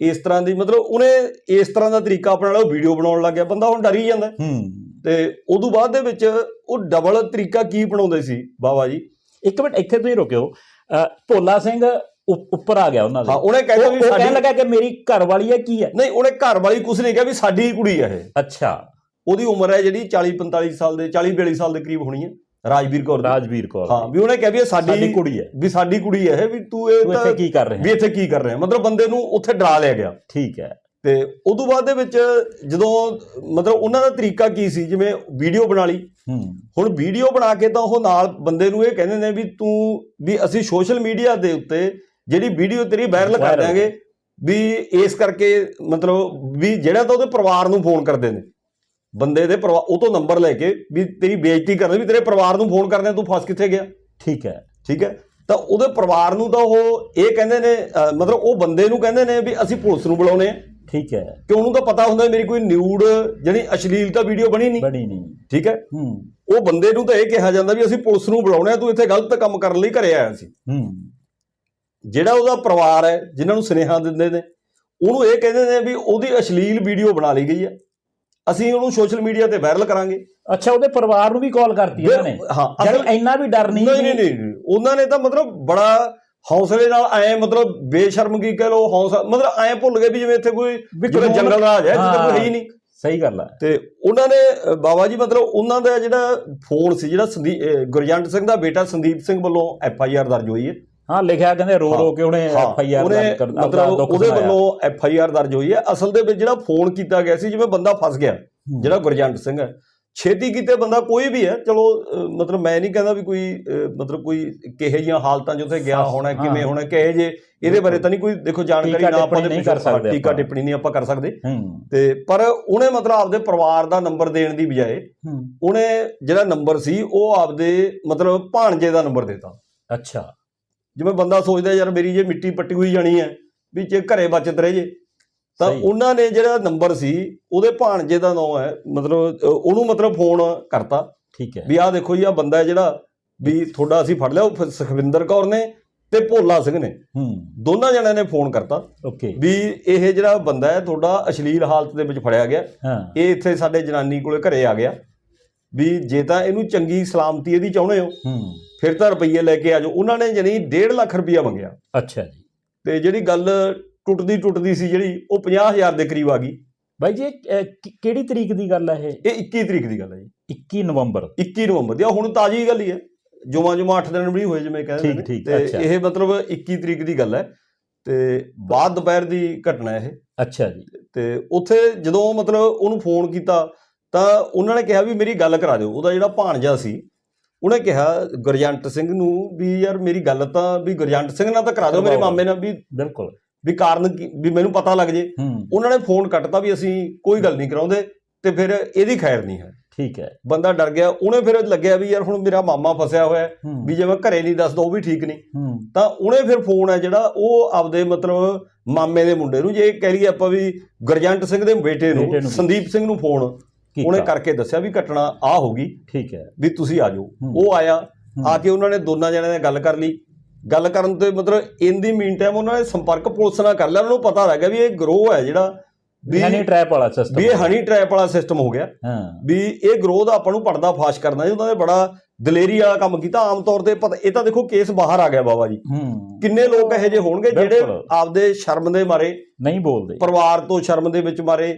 ਇਸ ਤਰ੍ਹਾਂ ਦੀ ਮਤਲਬ ਉਹਨੇ ਇਸ ਤਰ੍ਹਾਂ ਦਾ ਤਰੀਕਾ ਆਪਣਾ ਲਿਆ ਉਹ ਵੀਡੀਓ ਬਣਾਉਣ ਲੱਗ ਗਿਆ। ਬੰਦਾ ਹੁਣ ਡਰ ਹੀ ਜਾਂਦਾ। ਹੂੰ। ਤੇ ਉਦੋਂ ਬਾਅਦ ਦੇ ਵਿੱਚ ਉਹ ਡਬਲ ਤਰੀਕਾ ਕੀ ਬਣਾਉਂਦੇ ਸੀ ਬਾਬਾ ਜੀ? ਇੱਕ ਮਿੰਟ ਇੱਥੇ ਤੁਸੀਂ ਰੁਕਿਓ। ਭੋਲਾ ਸਿੰਘ ਉੱਪਰ ਆ ਗਿਆ ਉਹਨਾਂ ਦੇ। ਹਾਂ ਉਹਨੇ ਉਹ ਕਹਿੰਦਾ ਵੀ ਉਹ ਕਹਿਣ ਸਾਡੀ ਲੱਗਾ ਕਿ ਮੇਰੀ ਘਰ ਵਾਲੀ ਹੈ ਕੀ ਹੈ? ਨਹੀਂ ਉਹਨੇ ਘਰ ਵਾਲੀ ਕੁਛ ਨਹੀਂ ਕਿਹਾ ਵੀ ਸਾਡੀ ਹੀ ਕੁੜੀ ਹੈ ਇਹ। ਅੱਛਾ। ਉਹਦੀ ਉਮਰ ਹੈ ਜਿਹੜੀ 40 45 ਸਾਲ ਦੇ 40 42 ਸਾਲ ਦੇ ਕਰੀਬ ਹੋਣੀ ਹੈ ਰਾਜਵੀਰ ਕੌਰ ਰਾਜਵੀਰ ਕੌਰ ਹਾਂ ਵੀ ਉਹਨੇ ਕਿਹਾ ਵੀ ਇਹ ਸਾਡੀ ਸਾਡੀ ਕੁੜੀ ਹੈ। ਵੀ ਸਾਡੀ ਕੁੜੀ ਹੈ ਇਹ ਵੀ ਤੂੰ ਇਹ ਤੂੰ ਇੱਥੇ ਕੀ ਕਰ ਵੀ ਰਿਹਾ ਇੱਥੇ ਕੀ ਕਰ ਰਿਹਾ? ਮਤਲਬ ਬੰਦੇ ਨੂੰ ਉੱਥੇ ਡਰਾ ਲਿਆ ਗਿਆ। ਠੀਕ ਹੈ। ਤੇ ਉਦੋਂ ਬਾਅਦ ਦੇ ਵਿੱਚ ਜਦੋਂ ਮਤਲਬ ਉਹਨਾਂ ਦਾ ਤਰੀਕਾ ਕੀ ਸੀ? ਜਿਵੇਂ ਵੀਡੀਓ ਬਣਾ ਲਈ। ਹੁਣ ਵੀਡੀਓ ਬਣਾ ਕੇ ਤਾਂ ਉਹ ਨਾਲ ਬੰਦੇ ਨੂੰ ਇਹ ਕਹਿੰਦੇ ਨੇ ਵੀ ਤੂੰ ਵੀ ਅਸੀਂ ਸੋਸ਼ਲ ਮੀਡੀਆ ਦੇ ਉੱਤੇ ਜਿਹੜੀ ਵੀਡੀਓ ਤੇਰੀ ਵਾਇਰਲ ਕਰ ਦਿਆਂਗੇ ਵੀ ਇਸ ਕਰਕੇ ਮਤਲਬ ਵੀ ਜਿਹੜਾ ਤਾਂ ਉਹਦੇ ਪਰਿਵਾਰ ਨੂੰ ਫੋਨ ਕਰਦੇ ਨੇ। ਬੰਦੇ ਦੇ ਪਰਿਵਾਰ ਉਹ ਤੋਂ ਨੰਬਰ ਲੈ ਕੇ ਵੀ ਤੇਰੀ ਬੇਇੱਜ਼ਤੀ ਕਰਦੇ ਵੀ ਤੇਰੇ ਪਰਿਵਾਰ ਨੂੰ ਫੋਨ ਕਰਦੇ ਤੂੰ ਫਸ ਕਿੱਥੇ ਗਿਆ? ਠੀਕ ਹੈ। ਠੀਕ ਹੈ? ਤਾਂ ਉਹਦੇ ਪਰਿਵਾਰ ਨੂੰ ਤਾਂ ਉਹ ਇਹ ਕਹਿੰਦੇ ਨੇ ਮਤਲਬ ਉਹ ਬੰਦੇ ਨੂੰ ਕਹਿੰਦੇ ਨੇ ਵੀ ਅਸੀਂ ਪੁਲਿਸ ਨੂੰ ਬੁਲਾਉਨੇ ਆ। ਠੀਕ ਹੈ। ਕਿ ਉਹਨੂੰ ਤਾਂ ਪਤਾ ਹੁੰਦਾ ਮੇਰੀ ਕੋਈ ਨਿਊਡ ਜਿਹੜੀ ਅਸ਼ਲੀਲਤਾ ਵੀਡੀਓ ਬਣੀ ਨਹੀਂ। ਬੜੀ ਨਹੀਂ। ਠੀਕ ਹੈ? ਹੂੰ। ਉਹ ਬੰਦੇ ਨੂੰ ਤਾਂ ਇਹ ਕਿਹਾ ਜਾਂਦਾ ਵੀ ਅਸੀਂ ਪੁਲਿਸ ਨੂੰ ਬੁਲਾਉਣੇ ਤੂੰ ਇੱਥੇ ਗਲਤ ਕੰਮ ਕਰਨ ਲਈ ਘਰੇ ਆਇਆ ਸੀ। ਹੂੰ। ਜਿਹੜਾ ਉਹਦਾ ਪਰਿਵਾਰ ਹੈ ਜਿਨ੍ਹਾਂ ਨੂੰ ਸੁਨੇਹਾ ਦਿੰਦੇ ਨੇ ਉਹਨੂੰ ਇਹ ਕਹਿੰਦੇ ਨੇ ਵੀ ਉਹਦੀ ਅਸ਼ਲੀਲ ਵੀਡੀਓ ਬਣਾ ਲਈ ਗਈ ਹੈ। ਅਸੀਂ ਉਹਨੂੰ ਸੋਸ਼ਲ ਮੀਡੀਆ ਤੇ ਵਾਇਰਲ ਕਰਾਂਗੇ। ਅੱਛਾ ਉਹਦੇ ਪਰਿਵਾਰ ਨੂੰ ਵੀ ਕਾਲ ਕਰਤੀ ਇਹਨਾਂ ਨੇ? ਹਾਂ ਅਸਲ ਇੰਨਾ ਵੀ ਡਰ ਨਹੀਂ ਨਹੀਂ ਨਹੀਂ। ਉਹਨਾਂ ਨੇ ਤਾਂ ਮਤਲਬ ਬੜਾ ਹੌਸਲੇ ਨਾਲ ਐ ਮਤਲਬ ਬੇਸ਼ਰਮਗੀ ਕਹਿ ਲੋ ਹੌਸਲਾ ਮਤਲਬ ਐ ਭੁੱਲ ਗਏ ਵੀ ਜਿਵੇਂ ਇੱਥੇ ਕੋਈ ਵੀ ਜਿਵੇਂ ਜੰਗਲ ਰਾਜ ਹੈ ਜਿੱਦਾਂ ਕੋਈ ਹੈ। ਨਹੀਂ। ਸਹੀ ਗੱਲ ਹੈ ਤੇ ਉਹਨਾਂ ਨੇ ਬਾਬਾ ਜੀ ਮਤਲਬ ਉਹਨਾਂ ਦਾ ਜਿਹੜਾ ਫੋਨ ਸੀ ਜਿਹੜਾ ਗੁਰਜੰਟ ਸਿੰਘ ਦਾ ਬੇਟਾ ਸੰਦੀਪ ਸਿੰਘ ਵੱਲੋਂ ਐਫ ਆਈ ਆਰ ਦਰਜ ਹੋਈ ਹੈ। ਹਾਂ ਲਿਖਿਆ ਕਹਿੰਦੇ ਰੋ ਰੋ ਕੇ ਉਹਨੇ ਐਫ ਆਈ ਆਰ ਉਹਨੇ ਕਰ ਮਤਲਬ ਉਹਦੇ ਵੱਲੋਂ ਐਫ ਆਈ ਆਰ ਦਰਜ ਹੋਈ ਹੈ। ਅਸਲ ਦੇ ਵਿੱਚ ਜਿਹੜਾ ਫੋਨ ਕੀਤਾ ਗਿਆ ਸੀ ਜਿਵੇਂ ਬੰਦਾ ਫਸ ਗਿਆ ਜਿਹੜਾ ਗੁਰਜੰਟ ਸਿੰਘ ਹੈ। ਛੇਤੀ ਕੀਤੇ ਬੰਦਾ ਕੋਈ ਵੀ ਹੈ ਚਲੋ ਮਤਲਬ ਮੈਂ ਨਹੀਂ ਕਹਿੰਦਾ ਵੀ ਕੋਈ ਮਤਲਬ ਕੋਈ ਕਿਹੇ ਜੀਆਂ ਹਾਲਤਾਂ ਉੱਥੇ ਗਿਆ ਹੋਣਾ। ਕਿਵੇਂ ਹੋਣਾ ਕਿਹੇ ਜੇ ਇਹਦੇ ਬਾਰੇ ਤਾਂ ਨਹੀਂ ਕੋਈ ਦੇਖੋ ਜਾਣਕਾਰੀ ਨਾ ਆਪਾਂ ਨਹੀਂ ਕਰ ਸਕਦੇ ਟੀਕਾ। ਟਿੱਪਣੀ ਨਹੀਂ ਆਪਾਂ ਕਰ ਸਕਦੇ। ਤੇ ਪਰ ਉਹਨੇ ਮਤਲਬ ਆਪਦੇ ਪਰਿਵਾਰ ਦਾ ਨੰਬਰ ਦੇਣ ਦੀ ਬਜਾਏ ਉਹਨੇ ਜਿਹੜਾ ਨੰਬਰ ਸੀ ਉਹ ਆਪਦੇ ਮਤਲਬ ਭਾਣਜੇ ਦਾ ਨੰਬਰ ਦਿੱਤਾ। ਅੱਛਾ। ਜਿਵੇਂ ਬੰਦਾ ਸੋਚਦਾ ਯਾਰ ਮੇਰੀ ਜੇ ਮਿੱਟੀ ਪੱਟੀ ਹੋਈ ਜਾਣੀ ਹੈ ਵੀ ਜੇ ਘਰੇ ਬਚਤ ਰਹੇ ਜੇ ਤਾਂ। ਉਹਨਾਂ ਨੇ ਜਿਹੜਾ ਨੰਬਰ ਸੀ ਉਹਦੇ ਭਾਣਜੇ ਦਾ ਨਾਮ ਹੈ ਮਤਲਬ ਉਹਨੂੰ ਮਤਲਬ ਫੋਨ ਕਰਤਾ। ਠੀਕ ਹੈ। ਵੀ ਆਹ ਦੇਖੋ ਜੀ ਆ ਬੰਦਾ ਜਿਹੜਾ ਵੀ ਤੁਹਾਡਾ ਅਸੀਂ ਫੜ ਲਿਆ ਉਹ ਸੁਖਵਿੰਦਰ ਕੌਰ ਨੇ ਤੇ ਭੋਲਾ ਸਿੰਘ ਨੇ। ਹੂੰ। ਦੋਨਾਂ ਜਣਿਆਂ ਨੇ ਫੋਨ ਕਰਤਾ। ਓਕੇ। ਵੀ ਇਹ ਜਿਹੜਾ ਬੰਦਾ ਹੈ ਤੁਹਾਡਾ ਅਸ਼ਲੀਲ ਹਾਲਤ ਦੇ ਵਿੱਚ ਫੜਿਆ ਗਿਆ। ਹਾਂ। ਇਹ ਇੱਥੇ ਸਾਡੇ ਜਨਾਨੀ ਕੋਲੇ ਘਰੇ ਆ ਗਿਆ। ਵੀ ਜੇ ਤਾਂ ਇਹਨੂੰ ਚੰਗੀ ਸਲਾਮਤੀ ਇਹਦੀ ਚਾਹੁੰਦੇ ਹੋ ਹੂੰ। ਫਿਰ ਤਾਂ ਰੁਪਈਏ ਲੈ ਕੇ ਆਜੋ ਉਹਨਾਂ ਨੇ ਜਣੀ 1.5 ਲੱਖ ਰੁਪਈਆ ਮੰਗਿਆ। ਅੱਛਾ ਜੀ। ਤੇ ਜਿਹੜੀ ਗੱਲ ਟੁੱਟਦੀ ਟੁੱਟਦੀ ਸੀ ਜਿਹੜੀ ਉਹ 50000 ਦੇ ਕਰੀਬ ਆ ਗਈ। ਬਾਈ ਜੀ ਇਹ, ਅਹ, ਕਿ- ਕਿਹੜੀ ਤਰੀਕ ਦੀ ਗੱਲ ਹੈ ਇਹ? ਇਹ 21 ਤਰੀਕ ਦੀ ਗੱਲ ਹੈ ਜੀ। 21 ਨਵੰਬਰ। 21 ਨਵੰਬਰ ਦੀ ਆ ਹੁਣ ਤਾਜ਼ੀ ਗੱਲ ਹੀ ਹੈ ਜੁਮਾ ਜੁਮਾ 8 ਦਿਨ ਵੀ ਨਹੀਂ ਹੋਏ ਜਿਵੇਂ ਕਹਿੰਦੇ ਠੀਕ, ਨੇ। ਠੀਕ, ਅੱਛਾ। ਇਹ ਮਤਲਬ 21 ਤਰੀਕ ਦੀ ਗੱਲ ਹੈ ਤੇ ਬਾਅਦ ਦੁਪਹਿਰ ਦੀ ਘਟਨਾ ਇਹ। ਅੱਛਾ ਜੀ। ਤੇ ਉੱਥੇ ਜਦੋਂ ਮਤਲਬ ਉਹਨੂੰ ਫੋਨ ਕੀਤਾ ਤਾਂ ਉਹਨਾਂ ਨੇ ਕਿਹਾ ਵੀ ਮੇਰੀ ਗੱਲ ਕਰਾ ਦਿਓ। ਉਹਦਾ ਜਿਹੜਾ ਭਾਣਜਾ ਸੀ ਉਹਨੇ ਕਿਹਾ ਗੁਰਜੰਟ ਸਿੰਘ ਨੂੰ ਵੀ ਯਾਰ ਮੇਰੀ ਗੱਲ ਤਾਂ ਵੀ ਗੁਰਜੰਟ ਸਿੰਘ ਨਾਲ ਤਾਂ ਕਰਾ ਦਿਓ ਮੇਰੇ ਕਰਵਾਓ। ਮਾਮੇ ਨਾਲ ਵੀ ਬਿਲਕੁਲ। ਵੀ ਕਾਰਨ ਵੀ ਮੈਨੂੰ ਪਤਾ ਲੱਗ ਜੇ। ਉਹਨਾਂ ਨੇ ਫੋਨ ਕੱਟਤਾ ਵੀ ਅਸੀਂ ਕੋਈ ਗੱਲ ਨਹੀਂ ਕਰਾਉਂਦੇ ਤੇ ਫਿਰ ਇਹਦੀ ਖੈਰ ਨਹੀਂ ਹੈ। ਠੀਕ ਹੈ। ਬੰਦਾ ਡਰ ਗਿਆ। ਉਹਨੇ ਫਿਰ ਲੱਗਿਆ ਵੀ ਯਾਰ ਹੁਣ ਮੇਰਾ ਮਾਮਾ ਫਸਿਆ ਹੋਇਆ ਵੀ ਜੇ ਮੈਂ ਘਰੇ ਨਹੀਂ ਦੱਸਦਾ ਉਹ ਵੀ ਠੀਕ ਨਹੀਂ। ਤਾਂ ਉਹਨੇ ਫਿਰ ਫੋਨ ਹੈ ਜਿਹੜਾ ਉਹ ਆਪਦੇ ਮਤਲਬ ਮਾਮੇ ਦੇ ਮੁੰਡੇ ਨੂੰ ਜੇ ਕਹਿ ਲਈਏ ਆਪਾਂ ਵੀ ਗੁਰਜੰਟ ਸਿੰਘ ਦੇ ਬੇਟੇ ਨੂੰ। ਸੰਦੀਪ ਸਿੰਘ ਨੂੰ ਫੋਨ। ਉਹਨੇ ਕਰਕੇ ਦੱਸਿਆ ਵੀ ਘਟਨਾ ਆ ਹੋ ਗਈ। ਠੀਕ ਹੈ। ਵੀ ਤੁਸੀਂ ਆ ਜਾਓ। ਉਹ ਆਇਆ। ਆ ਕੇ ਉਹਨਾਂ ਨੇ ਦੋਨਾਂ ਜਣਿਆਂ ਨੇ ਗੱਲ ਕਰ ਲਈ। ਗੱਲ ਕਰਨ ਤੇ ਮਤਲਬ ਇਨ ਦੀ ਮੀਨ ਟਾਈਮ ਉਹਨਾਂ ਨੇ ਸੰਪਰਕ ਪੁਲਿਸ ਨਾਲ ਕਰ ਲਿਆ। ਉਹਨਾਂ ਨੂੰ ਪਤਾ ਲੱਗ ਗਿਆ ਵੀ ਇਹ ਗਰੋਹ ਹੈ ਜਿਹੜਾ ਵੀ ਹਨੀ ਟ੍ਰੈਪ ਵਾਲਾ ਸਿਸਟਮ ਵੀ ਇਹ ਹਨੀ ਟ੍ਰੈਪ ਵਾਲਾ ਸਿਸਟਮ ਹੋ ਗਿਆ। ਹਾਂ। ਵੀ ਇਹ ਗਰੋਹ ਦਾ ਆਪਾਂ ਨੂੰ ਪਰਦਾ ਫਾਸ਼ ਕਰਨਾ ਜੀ। ਉਹਨਾਂ ਨੇ ਬੜਾ ਦਲੇਰੀ ਵਾਲਾ ਕੰਮ ਕੀਤਾ ਆਮ ਤੌਰ ਤੇ। ਪਤਾ ਇਹ ਤਾਂ ਦੇਖੋ ਕੇਸ ਬਾਹਰ ਆ ਗਿਆ ਬਾਬਾ ਜੀ। ਹੂੰ। ਕਿੰਨੇ ਲੋਕ ਇਹੋ ਜਿਹੇ ਹੋਣਗੇ ਜਿਹੜੇ। ਆਪਦੇ ਸ਼ਰਮ ਦੇ ਮਾਰੇ ਨਹੀਂ ਬੋਲਦੇ। ਪਰਿਵਾਰ ਤੋਂ ਸ਼ਰਮ ਦੇ ਵਿੱਚ ਮਾਰੇ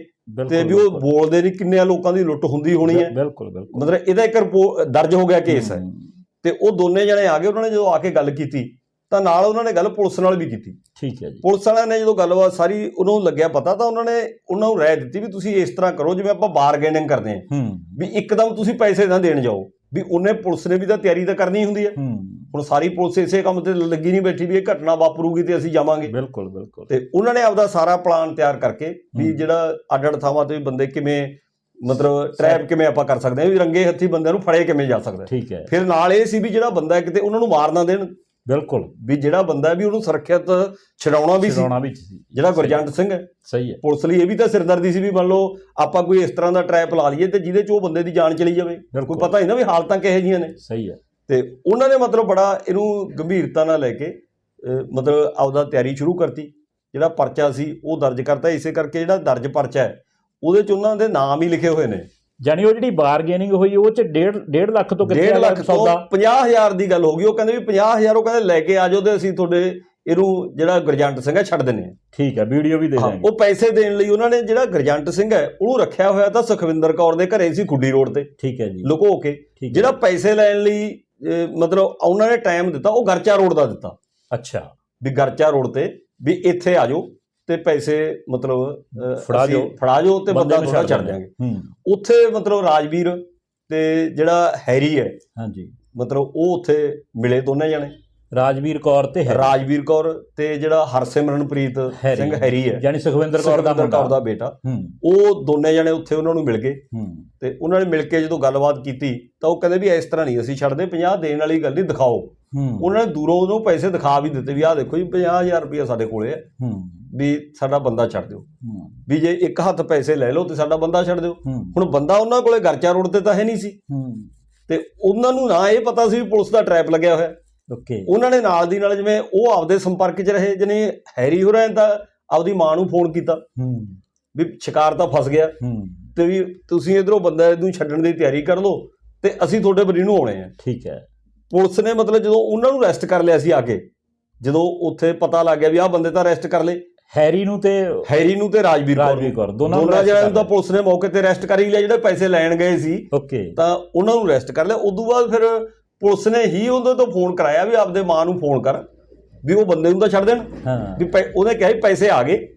ਤੇ ਵੀ ਉਹ ਬੋਲਦੇ ਨਹੀਂ ਕਿੰਨੇ ਲੋਕਾਂ ਦੀ ਲੁੱਟ ਹੁੰਦੀ ਹੋਣੀ ਹੈ। ਬਿਲਕੁਲ ਬਿਲਕੁਲ। ਮਤਲਬ ਇਹਦਾ ਇੱਕ ਦਰਜ ਹੋ ਗਿਆ ਕੇਸ ਹੂੰ, ਤੇ ਉਹ ਦੋਨੇ ਜਣੇ ਆ ਗਏ ਉਹਨਾਂ ਨੇ ਜਦੋਂ ਆ ਕੇ ਗੱਲ ਕੀਤੀ ਤਾਂ ਨਾਲ ਉਹਨਾਂ ਨੇ ਗੱਲ ਪੁਲਿਸ ਨਾਲ ਵੀ ਕੀਤੀ। ਠੀਕ ਹੈ ਜੀ। ਪੁਲਿਸ ਵਾਲਿਆਂ ਨੇ ਜਦੋਂ ਗੱਲਬਾਤ ਸਾਰੀ ਉਹਨਾਂ ਨੂੰ ਲੱਗਿਆ ਪਤਾ ਤਾਂ ਉਹਨਾਂ ਨੇ ਉਹਨਾਂ ਨੂੰ ਰਾਏ ਦਿੱਤੀ ਵੀ ਤੁਸੀਂ ਇਸ ਤਰ੍ਹਾਂ ਕਰੋ ਜਿਵੇਂ ਆਪਾਂ ਬਾਰਗੇਨਿੰਗ ਕਰਦੇ ਹਾਂ। ਵੀ ਇੱਕਦਮ ਤੁਸੀਂ ਪੈਸੇ ਨਾ ਦੇਣ ਜਾਓ ਵੀ ਉਹਨੇ ਪੁਲਿਸ ਨੇ ਵੀ ਤਾਂ ਤਿਆਰੀ ਤਾਂ ਕਰਨੀ ਹੁੰਦੀ ਹੈ। ਹੁਣ ਸਾਰੀ ਪੁਲਿਸ ਇਸੇ ਕੰਮ ਤੇ ਲੱਗੀ ਨਹੀਂ ਬੈਠੀ ਵੀ ਇਹ ਘਟਨਾ ਵਾਪਰੂਗੀ ਤੇ ਅਸੀਂ ਜਾਵਾਂਗੇ। ਬਿਲਕੁਲ ਬਿਲਕੁਲ। ਤੇ ਉਹਨਾਂ ਨੇ ਆਪਦਾ ਸਾਰਾ ਪਲਾਨ ਤਿਆਰ ਕਰਕੇ ਵੀ। ਜਿਹੜਾ ਅੱਡ ਅੱਡ ਥਾਵਾਂ ਤੇ ਵੀ ਬੰਦੇ ਕਿਵੇਂ ਮਤਲਬ ਟ੍ਰੈਪ ਕਿਵੇਂ ਆਪਾਂ ਕਰ ਸਕਦੇ ਹਾਂ? ਵੀ ਰੰਗੇ ਹੱਥੀ ਬੰਦਿਆਂ ਨੂੰ ਫੜੇ ਕਿਵੇਂ ਜਾ ਸਕਦਾ? ਹੈ। ਠੀਕ ਹੈ। ਫਿਰ ਨਾਲ ਇਹ ਸੀ ਵੀ ਜਿਹੜਾ ਬੰਦਾ ਹੈ ਕਿਤੇ ਉਹਨਾਂ ਨੂੰ ਮਾਰ ਨਾ ਦੇਣ। ਬਿਲਕੁਲ। ਵੀ ਜਿਹੜਾ ਬੰਦਾ ਹੈ ਵੀ ਉਹਨੂੰ ਸੁਰੱਖਿਅਤ ਛਡਾਉਣਾ ਵੀ ਸੀ। ਛਡਾਉਣਾ ਵੀ ਸੀ। ਜਿਹੜਾ ਗੁਰਜੰਟ ਸਿੰਘ ਹੈ। ਸਹੀ ਹੈ। ਪੁਲਿਸ ਲਈ ਇਹ ਵੀ ਤਾਂ ਸਿਰਦਰਦੀ ਸੀ ਵੀ ਮੰਨ ਲਓ ਆਪਾਂ ਕੋਈ ਇਸ ਤਰ੍ਹਾਂ ਦਾ ਟ੍ਰੈਪ ਲਾ ਲਈਏ ਤੇ ਜਿਹਦੇ ਚ ਉਹ ਬੰਦੇ ਦੀ ਜਾਨ ਚਲੀ ਜਾਵੇ। ਕੋਈ ਬਿਲਕੁਲ। ਪਤਾ ਨਹੀਂ ਨਾ ਵੀ ਹਾਲਤਾਂ ਕਿਹੋ ਜਿਹੀਆਂ ਨੇ। ਸਹੀ ਹੈ। ਤੇ ਉਹਨਾਂ ਨੇ ਮਤਲਬ ਬੜਾ ਇਹਨੂੰ ਗੰਭੀਰਤਾ ਨਾਲ ਲੈ ਕੇ ਮਤਲਬ ਆਪਦਾ ਤਿਆਰੀ ਸ਼ੁਰੂ ਕਰਤੀ। ਜਿਹੜਾ ਪਰਚਾ ਸੀ ਉਹ ਦਰਜ ਕਰਤਾ। ਇਸੇ ਕਰਕੇ ਜਿਹੜਾ ਦਰਜ ਪਰਚਾ ਹੈ ਉਹਦੇ ਚ ਉਹਨਾਂ ਦੇ ਨਾਮ ਹੀ ਲਿਖੇ ਹੋਏ ਨੇ। ਜਾਨੀ ਉਹ ਜਿਹੜੀ ਬਾਰਗੇਨਿੰਗ ਹੋਈ ਉਹ ਚ 1.5 1.5 ਲੱਖ ਤੋਂ ਕਿੱਥੇ 1.5 ਆ ਲੱਖ ਸੌਦਾ? 50000 ਦੀ ਗੱਲ ਹੋ ਗਈ। ਉਹ ਕਹਿੰਦੇ ਵੀ 50000 ਉਹ ਕਹਿੰਦੇ ਲੈ ਕੇ ਆ ਜਾਓ ਤੇ ਅਸੀਂ ਤੁਹਾਡੇ ਇਹਨੂੰ ਜਿਹੜਾ ਗੁਰਜੰਟ ਸਿੰਘ ਹੈ ਛੱਡ ਦਿੰਨੇ ਆ ਠੀਕ ਹੈ ਵੀਡੀਓ ਵੀ ਦੇ ਦਾਂਗੇ ਉਹ ਪੈਸੇ ਦੇਣ ਲਈ ਉਹਨਾਂ ਨੇ ਜਿਹੜਾ ਗੁਰਜੰਟ ਸਿੰਘ ਹੈ ਉਹਨੂੰ ਰੱਖਿਆ ਹੋਇਆ ਤਾਂ ਸੁਖਵਿੰਦਰ ਕੌਰ ਦੇ ਘਰੇ ਸੀ ਖੁੱਡੀ ਰੋਡ ਤੇ। ਠੀਕ ਹੈ ਜੀ। ਲੁਕੋ ਕੇ। ਜਿਹੜਾ ਪੈਸੇ ਲੈਣ ਲਈ ਮਤਲਬ ਉਹਨਾਂ ਨੇ ਟਾਈਮ ਦਿੱਤਾ ਉਹ ਗਰਚਾ ਰੋਡ ਦਾ ਦਿੱਤਾ। ਅੱਛਾ। ਵੀ ਗਰਚਾ ਰੋਡ ਤੇ ਵੀ ਇੱਥੇ ਆ ਜਾਓ। ਤੇ ਪੈਸੇ ਮਤਲਬ ਫੜਾ ਜਾਓ। ਫੜਾ ਜਾਓ ਤੇ ਬੰਦੇ ਥੋੜਾ ਛੱਡ ਦਿਆਂਗੇ। ਉੱਥੇ ਮਤਲਬ ਰਾਜਵੀਰ ਤੇ ਜਿਹੜਾ ਹੈਰੀ ਹੈ ਹਾਂਜੀ। ਮਤਲਬ ਉਹ ਉੱਥੇ ਮਿਲੇ ਦੋਨੇ ਜਣੇ। ਰਾਜਵੀਰ ਕੌਰ ਤੇ ਹੈ ਰਾਜਵੀਰ ਕੌਰ ਤੇ ਜਿਹੜਾ ਹਰਸਿਮਰਨਪ੍ਰੀਤ ਹੈਰੀ। ਸਿੰਘ ਹੈਰੀ ਹੈ। ਜਾਨੀ ਸੁਖਵਿੰਦਰ ਕੌਰ ਦਾ ਮੁੰਡਾ। ਦਾ ਬੇਟਾ। ਉਹ ਦੋਨੇ ਜਣੇ ਉੱਥੇ ਉਹਨਾਂ ਨੂੰ ਮਿਲ ਗਏ। ਤੇ ਉਹਨਾਂ ਨੇ ਮਿਲ ਕੇ ਜਦੋਂ ਗੱਲਬਾਤ ਕੀਤੀ ਤਾਂ ਉਹ ਕਹਿੰਦੇ ਵੀ ਇਸ ਤਰ੍ਹਾਂ ਨਹੀਂ ਅਸੀਂ ਛੱਡਦੇ 50 ਦੇਣ ਵਾਲੀ ਗੱਲ ਨਹੀਂ ਦਿਖਾਓ। ਉਹਨਾਂ ਨੇ ਦੂਰੋਂ ਉਹਨੂੰ ਪੈਸੇ ਦਿਖਾ ਵੀ ਦਿੱਤੇ ਵੀ ਆਹ ਦੇਖੋ ਜੀ 50000 ਰੁਪਏ ਸਾਡੇ ਕੋਲੇ ਹੈ। ਵੀ ਸਾਡਾ ਬੰਦਾ ਛੱਡ ਦਿਓ। ਵੀ ਜੇ ਇੱਕ ਹੱਥ ਪੈਸੇ ਲੈ ਲਓ ਤੇ ਸਾਡਾ ਬੰਦਾ ਛੱਡ ਦਿਓ। ਹੁਣ ਬੰਦਾ ਉਹਨਾਂ ਕੋਲੇ ਗਰਚਾ ਰੋਡ ਤੇ ਤਾਂ ਹੈ ਨਹੀਂ ਸੀ। ਤੇ ਉਹਨਾਂ ਨੂੰ ਨਾ ਇਹ ਪਤਾ ਸੀ ਵੀ ਪੁਲਿਸ ਦਾ ਟ੍ਰੈਪ ਲੱਗਿਆ ਹੋਇਆ। ਓਕੇ। ਉਹਨਾਂ ਨੇ ਨਾਲ ਦੀ ਨਾਲ ਜਿਵੇਂ ਉਹ ਆਪਦੇ ਸੰਪਰਕ 'ਚ ਰਹੇ ਜਨੇ ਹੈਰੀ ਹੋਰਾਂ ਤਾਂ ਆਪਦੀ ਮਾਂ ਨੂੰ ਫੋਨ ਕੀਤਾ। ਹੂੰ। ਵੀ ਸ਼ਿਕਾਰ ਤਾਂ ਫਸ ਗਿਆ। ਹੂੰ। ਤੇ ਵੀ ਤੁਸੀਂ ਇਧਰੋਂ ਬੰਦਾ ਨੂੰ ਛੱਡਣ ਦੀ ਤਿਆਰੀ ਕਰ ਲਓ ਤੇ ਅਸੀਂ ਤੁਹਾਡੇ ਬਰੀ ਨੂੰ ਆਉਣੇ ਆ। ਠੀਕ ਹੈ। ਪੁਲਿਸ ਨੇ ਮਤਲਬ ਜਦੋਂ ਉਹਨਾਂ ਨੂੰ ਅਰੈਸਟ ਕਰ ਲਿਆ ਸੀ ਆ ਕੇ ਜਦੋਂ ਉੱਥੇ ਪਤਾ ਲੱਗ ਗਿਆ ਵੀ ਆਹ ਬੰਦੇ ਤਾਂ ਅਰੈਸਟ ਕਰ ਲਏ। ਹੈਰੀ ਨੂੰ ਤੇ ਹੈਰੀ ਨੂੰ ਤੇ ਰਾਜਵੀਰ ਕੌਰ ਰਾਜਵੀਰ ਨੂੰ ਕੌਰ ਦੋਨਾਂ ਨੂੰ ਦੋਨਾਂ ਜਣਿਆਂ ਨੂੰ ਤਾਂ। ਪੁਲਿਸ ਨੇ ਮੌਕੇ ਤੇ ਅਰੈਸਟ ਕਰ ਹੀ ਲਿਆ ਜਿਹੜੇ ਪੈਸੇ ਲੈਣ ਗਏ ਸੀ ਓਕੇ। ਤਾਂ ਉਹਨਾਂ ਨੂੰ ਅਰੈਸਟ ਕਰ ਲਿਆ। ਉਦੋਂ ਬਾਅਦ ਫਿਰ ਪੁਲਿਸ ਨੇ ਹੀ ਉਹਦੇ ਤੋਂ ਫੋਨ ਕਰਾਇਆ ਵੀ ਆਪਦੇ ਮਾਂ ਨੂੰ ਫੋਨ ਕਰ ਵੀ ਉਹ ਬੰਦੇ ਨੂੰ ਤਾਂ ਛੱਡ ਦੇਣ। ਵੀ ਪੈ- ਉਹਨੇ ਕਿਹਾ ਵੀ ਪੈਸੇ ਆ ਗਏ।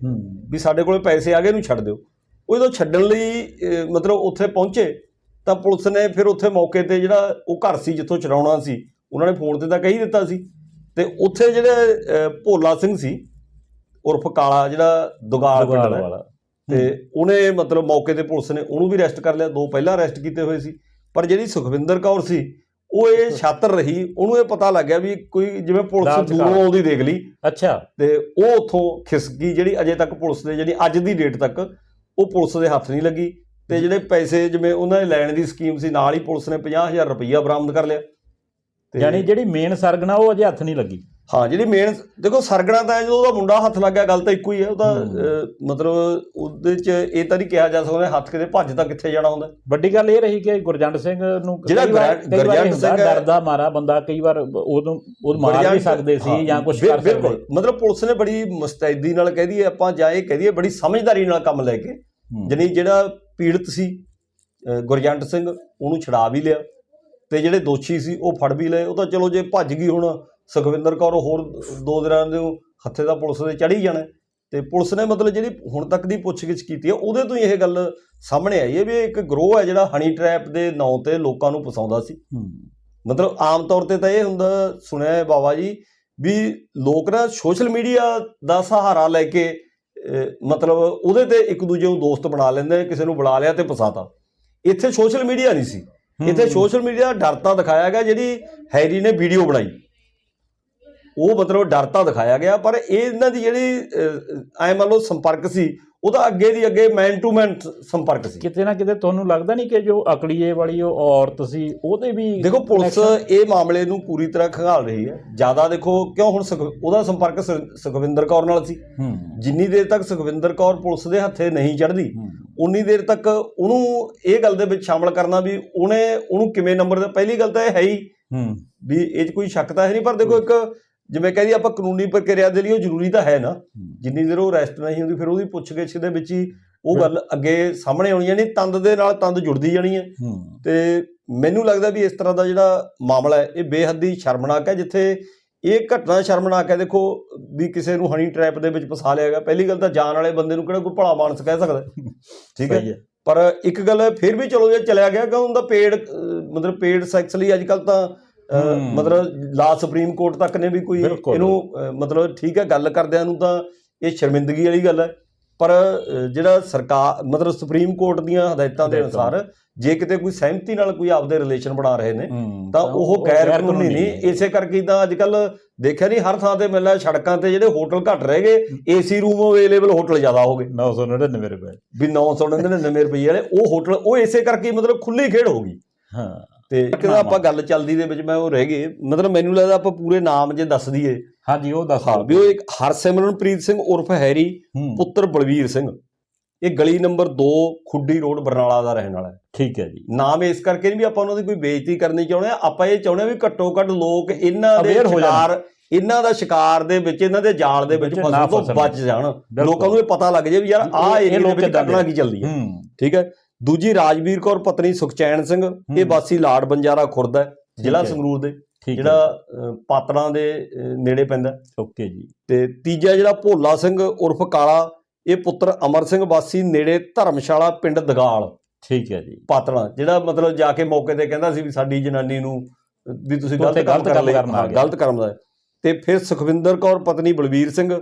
ਵੀ ਸਾਡੇ ਕੋਲੇ ਪੈਸੇ ਆ ਗਏ ਇਹਨੂੰ ਛੱਡ ਦਿਓ। ਉਹ ਜਦੋਂ ਛੱਡਣ ਲਈ ਅਹ, ਮਤਲਬ ਉੱਥੇ ਪਹੁੰਚੇ ਤਾਂ ਪੁਲਿਸ ਨੇ ਫਿਰ ਉੱਥੇ ਮੌਕੇ ਤੇ ਜਿਹੜਾ ਉਹ ਘਰ ਸੀ ਜਿੱਥੋਂ ਚੜਾਉਣਾ ਸੀ ਉਹਨਾਂ ਨੇ ਫੋਨ ਤੇ ਤਾਂ ਕਹੀ ਦਿੱਤਾ ਸੀ। ਤੇ ਉੱਥੇ ਜਿਹੜੇ ਭੋਲਾ ਸਿੰਘ ਸੀ ਉਰਫ ਕਾਲਾ ਜਿਹੜਾ ਦੁਗਾਲ ਪਿੰਡ ਦਾ ਵਾਲਾ। ਤੇ ਉਹਨੇ ਮਤਲਬ ਮੌਕੇ ਤੇ ਪੁਲਿਸ ਨੇ ਉਹਨੂੰ ਵੀ ਅਰੈਸਟ ਕਰ ਲਿਆ ਦੋ ਪਹਿਲਾਂ ਅਰੈਸਟ ਕੀਤੇ ਹੋਏ ਸੀ। ਪਰ ਜਿਹੜੀ ਸੁਖਵਿੰਦਰ ਕੌਰ ਸੀ ਉਹ ਇਹ ਛਾਤਰ ਰਹੀ ਉਹਨੂੰ ਇਹ ਪਤਾ ਲੱਗ ਗਿਆ ਵੀ ਕੋਈ ਜਿਵੇਂ ਪੁਲਿਸ। ਦੂਰੋਂ ਆਉਂਦੀ ਦੇਖ ਲਈ। ਅੱਛਾ। ਤੇ ਉਹ ਉੱਥੋਂ ਖਿਸਕੀ ਜਿਹੜੀ ਅਜੇ ਤੱਕ ਪੁਲਿਸ ਦੇ ਜਿਹੜੀ ਅੱਜ ਦੀ ਡੇਟ ਤੱਕ ਉਹ ਪੁਲਿਸ ਦੇ ਹੱਥ ਨਹੀਂ ਲੱਗੀ। ਤੇ ਜਿਹੜੇ ਪੈਸੇ ਜਿਵੇਂ ਉਹਨਾਂ ਨੇ ਲੈਣ ਦੀ ਸਕੀਮ ਸੀ ਨਾਲ ਹੀ ਪੁਲਿਸ ਨੇ 50000 ਰੁਪਈਆ ਬਰਾਮਦ ਕਰ ਲਿਆ। ਤੇ ਯਾਨੀ ਜਿਹੜੀ ਮੇਨ ਸਰਗਨਾ ਉਹ ਅਜੇ ਹੱਥ ਨਹੀਂ ਲੱਗੀ। ਹਾਂ ਜਿਹੜੀ ਮੇਨ ਦੇਖੋ ਸਰਗਣਾ ਤਾਂ ਜਦੋਂ ਉਹਦਾ ਮੁੰਡਾ ਹੱਥ ਲੱਗ ਗਿਆ ਗੱਲ ਤਾਂ ਇੱਕੋ ਹੀ ਹੈ ਉਹਦਾ ਮਤਲਬ ਉਹਦੇ ਚ ਇਹ ਤਾਂ ਨਹੀਂ ਕਿਹਾ ਜਾ ਸਕਦਾ ਹੱਥ ਕਿਤੇ ਭੱਜ ਤਾਂ ਕਿੱਥੇ ਜਾਣਾ ਹੁੰਦਾ। ਵੱਡੀ ਗੱਲ ਇਹ ਰਹੀ ਕਿ ਗੁਰਜੰਟ ਸਿੰਘ ਨੂੰ ਜਿਹੜਾ ਗੁਰਜੰਟ- ਸਿੰਘ ਡਰਦਾ ਮਾਰਾ ਬੰਦਾ ਕਈ ਵਾਰ ਉਹਨੂੰ ਉਹ ਮਾਰ ਵੀ ਸਕਦੇ ਸੀ ਜਾਂ ਕੁਝ ਕਰ ਸਕਦੇ ਬਿਲਕੁਲ। ਮਤਲਬ ਪੁਲਿਸ ਨੇ ਬੜੀ ਮੁਸਤੈਦੀ ਨਾਲ ਕਹਿ ਦਈਏ ਆਪਾਂ ਜਾਂ ਇਹ ਕਹਿ ਦਈਏ ਬੜੀ ਸਮਝਦਾਰੀ ਨਾਲ ਕੰਮ ਲੈ ਕੇ। ਜਾਣੀ ਜਿਹੜਾ ਪੀੜਤ ਸੀ ਗੁਰਜੰਟ ਸਿੰਘ ਉਹਨੂੰ ਛਡਾ ਵੀ ਲਿਆ ਤੇ ਜਿਹੜੇ ਦੋਸ਼ੀ ਸੀ ਉਹ ਫੜ ਵੀ ਲਏ। ਉਹ ਤਾਂ ਚਲੋ ਜੇ ਭੱਜ ਗਈ ਹੁਣ ਸੁਖਵਿੰਦਰ ਕੌਰ ਹੋਰ ਦੋ ਦਿਨਾਂ ਦੇ ਹੱਥੇ ਦਾ ਪੁਲਿਸ ਦੇ ਚੜੀ ਜਾਣਾ। ਤੇ ਪੁਲਿਸ ਨੇ ਮਤਲਬ ਜਿਹੜੀ ਹੁਣ ਤੱਕ ਦੀ ਪੁੱਛਗਿੱਛ ਕੀਤੀ ਹੈ ਉਹਦੇ ਤੋਂ ਹੀ ਇਹ ਗੱਲ ਸਾਹਮਣੇ ਆਈ ਹੈ ਵੀ ਇੱਕ ਗਰੋਹ ਹੈ ਜਿਹੜਾ ਹਨੀ ਟ੍ਰੈਪ ਦੇ ਨਾਂ ਤੇ ਲੋਕਾਂ ਨੂੰ ਫਸਾਉਂਦਾ ਸੀ। ਮਤਲਬ ਆਮ ਤੌਰ ਤੇ ਤਾਂ ਇਹ ਹੁੰਦਾ ਸੁਣਿਆ ਹੈ ਬਾਬਾ ਜੀ ਵੀ ਲੋਕ ਨਾ ਸੋਸ਼ਲ ਮੀਡੀਆ ਦਾ ਸਹਾਰਾ ਲੈ ਕੇ ਮਤਲਬ ਉਹਦੇ ਤੇ ਇੱਕ ਦੂਜੇ ਨੂੰ ਦੋਸਤ ਬਣਾ ਲੈਂਦੇ ਕਿਸੇ ਨੂੰ ਬੁਲਾ ਲਿਆ ਤੇ ਫਸਾਤਾ। ਇੱਥੇ ਸੋਸ਼ਲ ਮੀਡੀਆ ਨਹੀਂ ਸੀ। ਇੱਥੇ। ਸੋਸ਼ਲ ਮੀਡੀਆ ਡਰ ਤਾਂ ਦਿਖਾਇਆ ਗਿਆ ਜਿਹੜੀ ਹੈਰੀ ਨੇ ਵੀਡੀਓ ਬਣਾਈ। ਉਹ ਮਤਲਬ ਡਰ ਤਾਂ ਦਿਖਾਇਆ ਗਿਆ ਪਰ ਇਹ ਇਹਨਾਂ ਦੀ ਜਿਹੜੀ ਐ ਮੰਨ ਲਓ ਸੰਪਰਕ ਸੀ ਉਹਦਾ ਅੱਗੇ ਦੀ ਅੱਗੇ ਮੈਨ ਟੂ ਮੈਨ ਸੰਪਰਕ ਸੀ। ਕਿਤੇ ਨਾ ਕਿਤੇ ਤੁਹਾਨੂੰ ਲੱਗਦਾ ਨਹੀਂ ਕਿ ਜੋ ਅਕਲੀਏ ਵਾਲੀ ਉਹ ਔਰਤ ਸੀ ਉਹਦੇ ਵੀ ਦੇਖੋ ਪੁਲਿਸ ਇਹ ਮਾਮਲੇ ਨੂੰ ਪੂਰੀ ਤਰ੍ਹਾਂ ਖੰਗਾਲ ਰਹੀ ਹੈ। ਜ਼ਿਆਦਾ ਦੇਖੋ ਕਿਉਂ ਹੁਣ ਉਹਦਾ ਸੰਪਰਕ ਸੁਖਵਿੰਦਰ ਕੌਰ ਨਾਲ ਸੀ। ਜਿੰਨੀ ਦੇਰ ਤੱਕ ਸੁਖਵਿੰਦਰ ਕੌਰ ਪੁਲਿਸ ਦੇ ਹੱਥੇ ਨਹੀਂ ਚੜਦੀ। ਉਨੀ ਦੇਰ ਤੱਕ ਉਹਨੂੰ ਇਹ ਗੱਲ ਦੇ ਵਿੱਚ ਸ਼ਾਮਲ ਕਰਨਾ ਵੀ ਉਹਨੇ ਉਹਨੂੰ ਕਿਵੇਂ ਨੰਬਰ ਦਾ ਪਹਿਲੀ ਗੱਲ ਤਾਂ ਇਹ ਹੈ ਹੀ ਹੂੰ। ਵੀ ਇਹ 'ਚ ਕੋਈ ਸ਼ੱਕ ਤਾਂ ਹੈ ਨਹੀਂ ਪਰ ਦੇਖੋ ਇੱਕ ਜਿਵੇਂ ਕਹਿੰਦੀ ਆਪਾਂ ਕਾਨੂੰਨੀ ਪ੍ਰਕਿਰਿਆ ਦੇ ਲਈ ਉਹ ਜ਼ਰੂਰੀ ਤਾਂ ਹੈ ਨਾ। ਜਿੰਨੀ ਦੇਰ ਉਹ ਅਰੈਸਟ ਨਹੀਂ ਹੁੰਦੀ ਫਿਰ ਉਹਦੀ ਪੁੱਛਗਿੱਛ ਦੇ ਵਿੱਚ ਹੀ ਉਹ ਗੱਲ ਅੱਗੇ ਸਾਹਮਣੇ ਆਉਣੀ ਹੈ ਨਹੀਂ ਤੰਦ ਦੇ ਨਾਲ ਤੰਦ ਜੁੜਦੀ ਜਾਣੀ ਹੈ। ਤੇ ਮੈਨੂੰ ਲੱਗਦਾ ਵੀ ਇਸ ਤਰ੍ਹਾਂ ਦਾ ਜਿਹੜਾ ਮਾਮਲਾ ਹੈ ਇਹ ਬੇਹੱਦੀ ਸ਼ਰਮਨਾਕ ਹੈ ਜਿੱਥੇ ਇਹ ਘਟਨਾ ਸ਼ਰਮਨਾਕ ਹੈ। ਦੇਖੋ ਵੀ ਕਿਸੇ ਨੂੰ ਹਨੀ ਟ੍ਰੈਪ ਦੇ ਵਿੱਚ ਫਸਾ ਲਿਆ ਗਿਆ। ਪਹਿਲੀ ਗੱਲ ਤਾਂ ਜਾਣ ਵਾਲੇ ਬੰਦੇ ਨੂੰ ਕਿਹੜਾ ਕੋਈ ਭਲਾ ਮਾਨਸ ਕਹਿ ਸਕਦਾ। ਠੀਕ ਹੈ। ਪਰ ਇੱਕ ਗੱਲ ਫਿਰ ਵੀ ਚਲੋ ਜੇ ਚਲਿਆ ਗਿਆ ਕਿ ਉਹਦਾ ਪੇਡ ਮਤਲਬ ਪੇਡ ਸੈਕਸ ਲਈ ਅੱਜ ਕੱਲ ਤਾਂ। ਮਤਲਬ ਲਾ ਸੁਪਰੀਮ ਕੋਰਟ ਤੱਕ ਨੇ ਵੀ ਕੋਈ। ਇਹਨੂੰ ਮਤਲਬ ਠੀਕ ਹੈ ਗੱਲ ਕਰਦਿਆਂ ਨੂੰ ਤਾਂ ਇਹ ਸ਼ਰਮਿੰਦਗੀ ਵਾਲੀ ਗੱਲ ਹੈ। ਪਰ ਜਿਹੜਾ ਸਰਕਾਰ ਮਤਲਬ ਸੁਪਰੀਮ ਕੋਰਟ ਦੀਆਂ ਹਦਾਇਤਾਂ ਦੇ। ਅਨੁਸਾਰ ਜੇ ਕਿਤੇ ਕੋਈ ਸਹਿਮਤੀ ਨਾਲ ਕੋਈ ਆਪਦੇ ਰਿਲੇਸ਼ਨ ਬਣਾ ਰਹੇ ਨੇ ਤਾਂ ਉਹ ਗੈਰ ਕਾਨੂੰਨੀ ਨਹੀਂ। ਇਸੇ ਕਰਕੇ ਤਾਂ ਅੱਜ ਕੱਲ ਦੇਖਿਆ ਨਹੀਂ ਹਰ ਥਾਂ ਤੇ ਮਿਲਦਾ ਸੜਕਾਂ ਤੇ ਜਿਹੜੇ ਹੋਟਲ ਘੱਟ ਰਹਿ ਗਏ ਏਸੀ ਰੂਮ ਅਵੇਲੇਬਲ ਹੋਟਲ ਜ਼ਿਆਦਾ ਹੋ ਗਏ। 999 ਰੁਪਏ। ਵੀ 999 ਰੁਪਏ ਵਾਲੇ ਉਹ ਹੋਟਲ ਉਹ ਇਸੇ ਕਰਕੇ ਮਤਲਬ ਖੁੱਲੀ ਖੇਡ ਹੋ ਗਈ। ਹਾਂ। ਤੇ ਇੱਕ ਤਾਂ ਆਪਾਂ ਗੱਲ ਚੱਲਦੀ ਦੇ ਵਿੱਚ ਮੈਂ ਉਹ ਰਹਿ ਗਏ। ਮਤਲਬ ਮੈਨੂੰ ਲੱਗਦਾ ਆਪਾਂ ਪੂਰੇ ਨਾਮ ਜੇ ਦੱਸ ਦਈਏ। ਹਾਂਜੀ ਉਹ ਦੱਸ ਹਾਂ ਵੀ ਉਹ ਇੱਕ ਹਰਸਿਮਰਨਪ੍ਰੀਤ ਸਿੰਘ ਉਰਫ ਹੈਰੀ ਪੁੱਤਰ ਬਲਵੀਰ ਸਿੰਘ। ਇਹ ਗਲੀ ਨੰਬਰ 2 ਖੁੱਡੀ ਰੋਡ ਬਰਨਾਲਾ ਦਾ ਰਹਿਣ ਵਾਲਾ ਹੈ। ਠੀਕ ਹੈ ਜੀ। ਨਾਮ ਇਸ ਕਰਕੇ ਨਹੀਂ ਵੀ ਆਪਾਂ ਉਹਨਾਂ ਦੀ ਕੋਈ ਬੇਇੱਜ਼ਤੀ ਕਰਨੀ ਚਾਹੁੰਦੇ ਆ ਆਪਾਂ ਇਹ ਚਾਹੁੰਦੇ ਆ ਵੀ ਘੱਟੋ ਘੱਟ ਲੋਕ ਇਹਨਾਂ ਦੇ। ਸ਼ਿਕਾਰ ਇਹਨਾਂ ਦਾ ਸ਼ਿਕਾਰ ਦੇ ਵਿੱਚ ਇਹਨਾਂ ਦੇ ਜਾਲ ਦੇ ਵਿੱਚ ਫਸਣ ਤੋਂ। ਬਚ ਜਾਣ। ਲੋਕਾਂ ਨੂੰ ਇਹ ਪਤਾ ਲੱਗ ਜੇ ਵੀ ਯਾਰ ਆਹ ਇਹ ਏਰੀਆ ਦੇ ਲੋਕ ਵਿੱਚ ਘਟਨਾ ਕੀ ਚੱਲਦੀ ਹੂੰ। ਠੀਕ ਹੈ? ਦੂਜੀ ਰਾਜਵੀਰ ਕੌਰ ਪਤਨੀ ਸੁਖਚੈਨ ਸਿੰਘ ਇਹ ਵਾਸੀ ਲਾੜ ਬੰਜਾਰਾ ਖੁਰਦ ਹੈ ਜ਼ਿਲ੍ਹਾ। ਸੰਗਰੂਰ ਦੇ ਜਿਹੜਾ ਪਾਤੜਾਂ ਦੇ ਨੇੜੇ ਪੈਂਦਾ। ਓਕੇ ਜੀ ਤੇ ਤੀਜਾ ਜਿਹੜਾ ਭੋਲਾ ਸਿੰਘ ਉਰਫ ਕਾਲਾ ਇਹ ਪੁੱਤਰ ਅਮਰ ਸਿੰਘ ਵਾਸੀ ਨੇੜੇ ਧਰਮਸ਼ਾਲਾ ਪਿੰਡ ਦਗਾਲ ਠੀਕ ਹੈ ਜੀ ਪਾਤੜਾਂ ਜਿਹੜਾ ਮਤਲਬ ਜਾ ਕੇ ਮੌਕੇ ਤੇ ਕਹਿੰਦਾ ਸੀ ਵੀ ਸਾਡੀ ਜਨਾਨੀ ਨੂੰ ਵੀ ਤੁਸੀਂ ਗਲਤ ਕੰਮ ਗਲਤ ਕਰ ਲਿਆ। ਗਲਤ ਕੰਮ ਦਾ। ਤੇ ਫਿਰ ਸੁਖਵਿੰਦਰ ਕੌਰ ਪਤਨੀ ਬਲਵੀਰ ਸਿੰਘ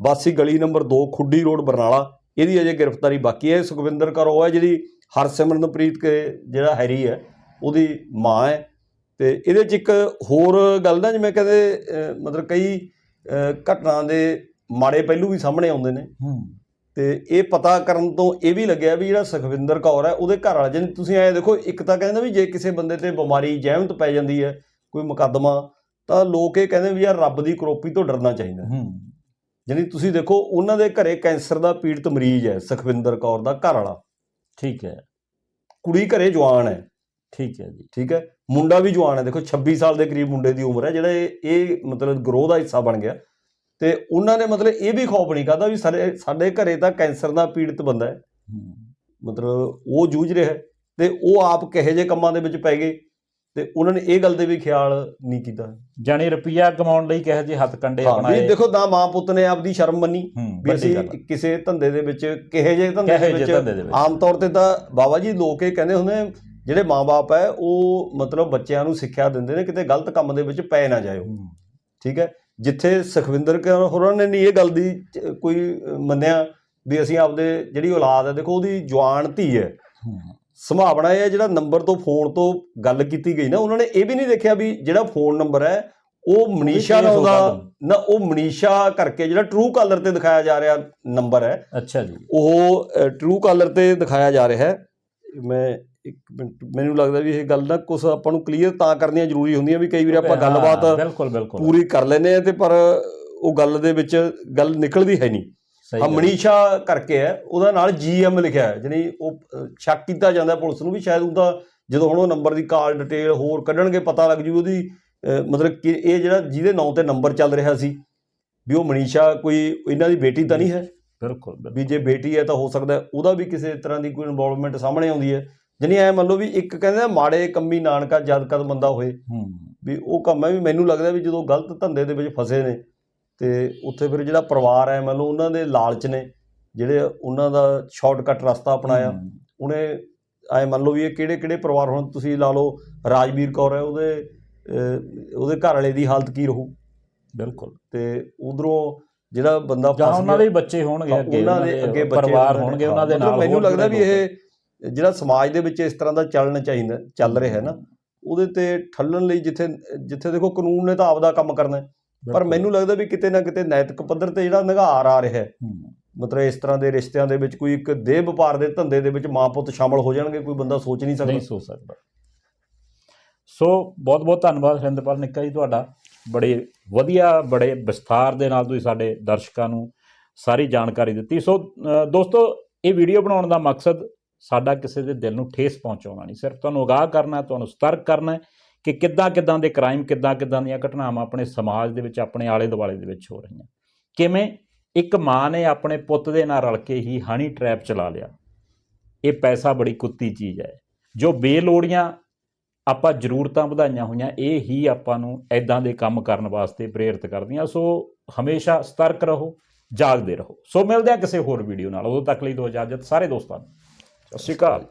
ਵਾਸੀ ਗਲੀ ਨੰਬਰ 2 ਖੁੱਡੀ ਰੋਡ ਬਰਨਾਲਾ ਇਹਦੀ ਅਜੇ ਗ੍ਰਿਫਤਾਰੀ ਬਾਕੀ ਹੈ ਸੁਖਵਿੰਦਰ ਕੌਰ ਉਹ ਹੈ ਜਿਹੜੀ ਹਰਸਿਮਰਨਪ੍ਰੀਤ ਕੇ ਜਿਹੜਾ ਹੈਰੀ ਹੈ ਉਹਦੀ ਮਾਂ ਹੈ। ਤੇ ਇਹਦੇ ਚ ਇੱਕ ਹੋਰ ਗੱਲ ਨਾ ਜਿਵੇਂ ਕਹਿੰਦੇ ਮਤਲਬ ਕਈ ਘਟਨਾ ਦੇ ਮਾੜੇ ਪਹਿਲੂ ਵੀ ਸਾਹਮਣੇ ਆਉਂਦੇ ਨੇ। ਤੇ ਇਹ ਪਤਾ ਕਰਨ ਤੋਂ ਇਹ ਵੀ ਲੱਗਿਆ ਵੀ ਜਿਹੜਾ ਸੁਖਵਿੰਦਰ ਕੌਰ ਹੈ ਉਹਦੇ ਘਰ ਵਾਲਾ ਜਿਵੇਂ ਤੁਸੀਂ ਐ ਦੇਖੋ ਇੱਕ ਤਾਂ ਕਹਿੰਦਾ ਵੀ ਜੇ ਕਿਸੇ ਬੰਦੇ ਤੇ ਬਿਮਾਰੀ ਜਹਿਮਤ ਪੈ ਜਾਂਦੀ ਹੈ ਕੋਈ ਮੁਕੱਦਮਾ ਤਾਂ ਲੋਕ ਇਹ ਕਹਿੰਦੇ ਵੀ ਯਾਰ ਰੱਬ ਦੀ ਕਰੋਪੀ ਤੋਂ ਡਰਨਾ ਚਾਹੀਦਾ। ਹੂੰ। ਯਾਨੀ ਤੁਸੀਂ ਦੇਖੋ ਉਹਨਾਂ ਦੇ ਘਰੇ ਕੈਂਸਰ ਦਾ ਪੀੜਤ ਮਰੀਜ਼ ਹੈ ਸੁਖਵਿੰਦਰ ਕੌਰ ਦਾ ਘਰ ਵਾਲਾ। ਠੀਕ ਹੈ। ਕੁੜੀ ਘਰੇ ਜਵਾਨ ਹੈ। ਠੀਕ ਹੈ ਜੀ। ਠੀਕ ਹੈ। ਮੁੰਡਾ ਵੀ ਜਵਾਨ ਹੈ। ਦੇਖੋ 26 ਸਾਲ ਦੇ ਕਰੀਬ ਮੁੰਡੇ ਦੀ ਉਮਰ ਹੈ ਜਿਹੜਾ ਇਹ ਇਹ ਮਤਲਬ ਗਰੋਹ ਦਾ ਹਿੱਸਾ ਬਣ ਗਿਆ। ਤੇ ਉਹਨਾਂ ਨੇ ਮਤਲਬ ਇਹ ਵੀ ਖੌਫ ਨਹੀਂ ਕਰਦਾ ਵੀ ਸਾਡੇ ਸਾਡੇ ਘਰੇ ਤਾਂ ਕੈਂਸਰ ਦਾ ਪੀੜਤ ਬੰਦਾ ਹੈ। ਮਤਲਬ ਉਹ ਜੂਝ ਰਿਹਾ ਤੇ ਉਹ ਆਪ ਕਿਹੋ ਜਿਹੇ ਕੰਮਾਂ ਦੇ ਵਿੱਚ ਪੈ ਗਏ। ਤੇ ਉਹਨਾਂ ਨੇ ਇਹ ਗੱਲ ਦੇ ਵੀ ਖਿਆਲ ਨਹੀਂ ਕੀਤਾ। ਜਾਣੀ ਰੁਪਈਆ ਕਮਾਉਣ ਲਈ ਕਹੇ ਜੇ ਹੱਥ ਕੰਡੇ ਹਾਂ ਵੀ ਦੇਖੋ ਨਾ ਮਾਂ ਪੁੱਤ ਨੇ ਆਪਦੀ ਸ਼ਰਮ ਮੰਨੀ ਵੀ ਅਸੀਂ ਕਿਸੇ ਧੰਦੇ ਦੇ ਵਿੱਚ ਕਿਹੋ ਜਿਹੇ ਧੰਦੇ ਕਹੇ ਦੇ ਜੇ ਵਿੱਚ ਧੰਦੇ ਦੇ ਵਿੱਚ। ਆਮ ਤੌਰ ਤੇ ਤਾਂ ਬਾਬਾ ਜੀ ਲੋਕ ਇਹ ਕਹਿੰਦੇ ਹੁੰਦੇ ਜਿਹੜੇ ਮਾਪੇ ਹੈ ਉਹ ਮਤਲਬ ਬੱਚਿਆਂ ਨੂੰ ਸਿੱਖਿਆ ਦਿੰਦੇ ਨੇ ਕਿਤੇ ਗਲਤ ਕੰਮ ਦੇ ਵਿੱਚ ਪੈ ਨਾ ਜਾਇਓ ਠੀਕ ਹੈ? ਜਿੱਥੇ ਸੁਖਵਿੰਦਰ ਹੋਰਾਂ ਨੇ ਨਹੀਂ ਇਹ ਗੱਲ ਦੀ ਕੋਈ ਮੰਨਿਆ ਵੀ ਅਸੀਂ ਆਪਦੇ ਜਿਹੜੀ ਔਲਾਦ ਹੈ ਦੇਖੋ ਉਹਦੀ ਜਵਾਨ ਧੀ ਹੂੰ। ਸੰਭਾਵਨਾ ਇਹ ਹੈ ਜਿਹੜਾ ਨੰਬਰ ਤੋਂ ਫੋਨ ਤੋਂ ਗੱਲ ਕੀਤੀ ਗਈ ਨਾ ਉਹਨਾਂ ਨੇ ਇਹ ਵੀ ਨਹੀਂ ਦੇਖਿਆ ਵੀ ਜਿਹੜਾ ਫੋਨ ਨੰਬਰ ਹੈ ਉਹ ਮਨੀਸ਼ਾ ਦਾ। ਨਾ ਉਹ ਮਨੀਸ਼ਾ ਕਰਕੇ ਜਿਹੜਾ ਟਰੂ ਕਾਲਰ ਤੇ ਦਿਖਾਇਆ ਜਾ ਰਿਹਾ ਨੰਬਰ ਹੈ ਅੱਛਾ ਜੀ। ਉਹ ਟਰੂ ਕਾਲਰ ਤੇ ਦਿਖਾਇਆ ਜਾ ਰਿਹਾ ਹੈ। ਮੈਂ ਇੱਕ ਮਿੰਟ ਮੈਨੂੰ ਲੱਗਦਾ ਵੀ ਇਹ ਗੱਲ ਨਾ ਕੁਝ ਆਪਾਂ ਨੂੰ ਕਲੀਅਰ ਤਾਂ ਕਰਨੀਆਂ ਜ਼ਰੂਰੀ ਹੁੰਦੀਆਂ ਵੀ ਕਈ ਵਾਰੀ ਆਪਾਂ ਗੱਲਬਾਤ ਪੂਰੀ ਕਰ ਲੈਨੇ ਆ ਤੇ ਪਰ ਉਹ ਗੱਲ ਦੇ ਵਿੱਚ ਗੱਲ ਨਿਕਲਦੀ ਹੈ ਨਹੀਂ। ਹਾਂ। ਮਨੀਸ਼ਾ ਕਰਕੇ ਹੈ ਉਹਦਾ ਨਾਲ ਜੀਐਮ ਲਿਖਿਆ ਹੈ ਜਾਣੀ ਉਹ ਸ਼ੱਕ ਕੀਤਾ ਜਾਂਦਾ ਪੁਲਿਸ ਨੂੰ ਵੀ ਸ਼ਾਇਦ ਉਹਦਾ ਜਦੋਂ ਹੁਣ ਉਹ ਨੰਬਰ ਦੀ ਕਾਲ ਡਿਟੇਲ ਹੋਰ ਕੱਢਣਗੇ ਪਤਾ ਲੱਗ ਜੂ ਉਹਦੀ ਮਤਲਬ ਕਿ ਇਹ ਜਿਹੜਾ ਜਿਹਦੇ ਨਾਂ ਤੇ ਨੰਬਰ ਚੱਲ ਰਿਹਾ ਸੀ ਵੀ ਉਹ ਮਨੀਸ਼ਾ ਕੋਈ ਇਹਨਾਂ ਦੀ ਬੇਟੀ ਤਾਂ ਨਹੀਂ ਹੈ ਬਿਲਕੁਲ। ਵੀ ਜੇ ਬੇਟੀ ਹੈ ਤਾਂ ਹੋ ਸਕਦਾ ਹੈ ਉਹਦਾ ਵੀ ਕਿਸੇ ਤਰ੍ਹਾਂ ਦੀ ਕੋਈ ਇਨਵੋਲਵਮੈਂਟ ਸਾਹਮਣੇ ਆਉਂਦੀ ਹੈ ਜਾਣੀ ਐ ਮੰਨ ਲਓ ਵੀ ਇੱਕ ਕਹਿੰਦੇ ਮਾੜੇ ਕੰਮੀ ਨਾਨਕਾ ਜਦ ਕਦ ਬੰਦਾ ਹੋਏ ਵੀ ਉਹ ਕੰਮ ਹੈ ਵੀ ਮੈਨੂੰ ਲੱਗਦਾ ਵੀ ਜਦੋਂ ਗਲਤ ਧੰਦੇ ਦੇ ਵਿੱਚ ਫਸੇ ਨੇ ਤੇ ਉੱਥੇ ਫਿਰ ਜਿਹੜਾ ਪਰਿਵਾਰ ਹੈ ਮੰਨ ਲਓ ਉਹਨਾਂ ਦੇ ਲਾਲਚ ਨੇ ਜਿਹੜੇ ਉਹਨਾਂ ਦਾ ਸ਼ਾਰਟਕਟ ਰਸਤਾ ਅਪਣਾਇਆ ਉਹਨੇ ਐ ਮੰਨ ਲਓ ਵੀ ਇਹ ਕਿਹੜੇ ਕਿਹੜੇ ਪਰਿਵਾਰ ਹੁਣ ਤੁਸੀਂ ਲਾ ਲਓ ਰਾਜਵੀਰ ਕੌਰ ਹੈ ਉਹਦੇ ਉਹਦੇ ਘਰ ਵਾਲੇ ਦੀ ਹਾਲਤ ਕੀ ਰਹੂ? ਬਿਲਕੁਲ। ਤੇ ਉਧਰੋਂ ਜਿਹੜਾ ਬੰਦਾ ਫਸ ਉਹਨਾਂ ਗਿਆ ਦੇ ਬੱਚੇ ਹੋਣਗੇ ਅੱਗੇ ਉਹਨਾਂ ਦੇ ਅੱਗੇ ਪਰਿਵਾਰ ਉਹਨਾਂ ਹੋਣਗੇ ਉਹਨਾਂ ਦੇ ਨਾਲ ਮੈਨੂੰ ਲੱਗਦਾ ਵੀ ਇਹ ਜਿਹੜਾ ਸਮਾਜ ਦੇ ਵਿੱਚ ਇਸ ਤਰ੍ਹਾਂ ਦਾ ਚੱਲਣ ਚਾਹੀਦਾ ਚੱਲ ਰਿਹਾ ਹੈ ਨਾ ਉਹਦੇ ਤੇ ਠੱਲਣ ਲਈ ਜਿੱਥੇ ਜਿੱਥੇ ਦੇਖੋ ਕਾਨੂੰਨ ਨੇ ਤਾਂ ਆਪਦਾ ਕੰਮ ਕਰਨਾ ਹੈ। ਪਰ। ਮੈਨੂੰ ਲੱਗਦਾ ਵੀ ਕਿਤੇ ਨਾ ਕਿਤੇ ਨੈਤਿਕ ਪੱਧਰ ਤੇ ਜਿਹੜਾ ਨਿਗਾਰ ਆ ਰਿਹਾ ਹੈ ਮਤਲਬ ਇਸ ਤਰ੍ਹਾਂ ਦੇ ਰਿਸ਼ਤਿਆਂ ਦੇ ਵਿੱਚ ਕੋਈ ਇੱਕ ਦੇਹ ਵਪਾਰ ਦੇ ਧੰਦੇ ਦੇ ਵਿੱਚ ਮਾਂ ਪੁੱਤ ਸ਼ਾਮਲ ਹੋ ਜਾਣਗੇ ਕੋਈ ਬੰਦਾ ਸੋਚ ਨਹੀਂ ਸਕਦਾ? ਨਹੀਂ ਸੋਚ ਸਕਦਾ। ਸੋ ਬਹੁਤ ਬਹੁਤ ਧੰਨਵਾਦ ਹਰਿੰਦਰਪਾਲ ਨਿੱਕਾ ਜੀ ਤੁਹਾਡਾ। ਬੜੇ ਵਧੀਆ ਬੜੇ ਵਿਸਥਾਰ ਦੇ ਨਾਲ ਤੁਸੀਂ ਸਾਡੇ ਦਰਸ਼ਕਾਂ ਨੂੰ ਸਾਰੀ ਜਾਣਕਾਰੀ ਦਿੱਤੀ। ਸੋ ਦੋਸਤੋ ਇਹ ਵੀਡੀਓ ਬਣਾਉਣ ਦਾ ਮਕਸਦ ਸਾਡਾ ਕਿਸੇ ਦੇ ਦਿਲ ਨੂੰ ਠੇਸ ਪਹੁੰਚਾਉਣਾ ਨਹੀਂ। ਸਿਰਫ ਤੁਹਾਨੂੰ ਅਗਾਹ ਕਰਨਾ ਤੁਹਾਨੂੰ ਸਤਰਕ ਕਰਨਾ ਹੈ। ਕਿ ਕਿੱਦਾਂ ਕਿੱਦਾਂ ਦੇ ਕ੍ਰਾਈਮ ਕਿੱਦਾਂ ਕਿੱਦਾਂ ਦੀਆਂ ਘਟਨਾਵਾਂ ਆਪਣੇ ਸਮਾਜ ਦੇ ਵਿੱਚ, ਆਪਣੇ ਆਲੇ ਦੁਆਲੇ ਦੇ ਵਿੱਚ ਹੋ ਰਹੀਆਂ। ਕਿਵੇਂ ਇੱਕ ਮਾਂ ਨੇ ਆਪਣੇ ਪੁੱਤ ਦੇ ਨਾਲ ਰਲ ਕੇ ਹੀ ਹਨੀ ਟ੍ਰੈਪ ਚਲਾ ਲਿਆ। ਇਹ ਪੈਸਾ ਬੜੀ ਕੁੱਤੀ ਚੀਜ਼ ਹੈ। ਜੋ ਬੇਲੋੜੀਆਂ ਆਪਾਂ ਜ਼ਰੂਰਤਾਂ ਵਧਾਈਆਂ ਹੋਈਆਂ, ਇਹ ਹੀ ਆਪਾਂ ਨੂੰ ਐਦਾਂ ਦੇ ਕੰਮ ਕਰਨ ਵਾਸਤੇ ਪ੍ਰੇਰਿਤ ਕਰਦੀਆਂ। ਸੋ ਹਮੇਸ਼ਾ ਸਤਰਕ ਰਹੋ, ਜਾਗਦੇ ਰਹੋ। ਸੋ ਮਿਲਦੇ ਹਾਂ ਕਿਸੇ ਹੋਰ ਵੀਡੀਓ ਨਾਲ। ਉਦੋਂ ਤੱਕ ਲਈ ਦੋ ਇਜਾਜ਼ਤ ਸਾਰੇ ਦੋਸਤਾਂ ਨੂੰ। ਸਤਿ ਸ਼੍ਰੀ ਅਕਾਲ।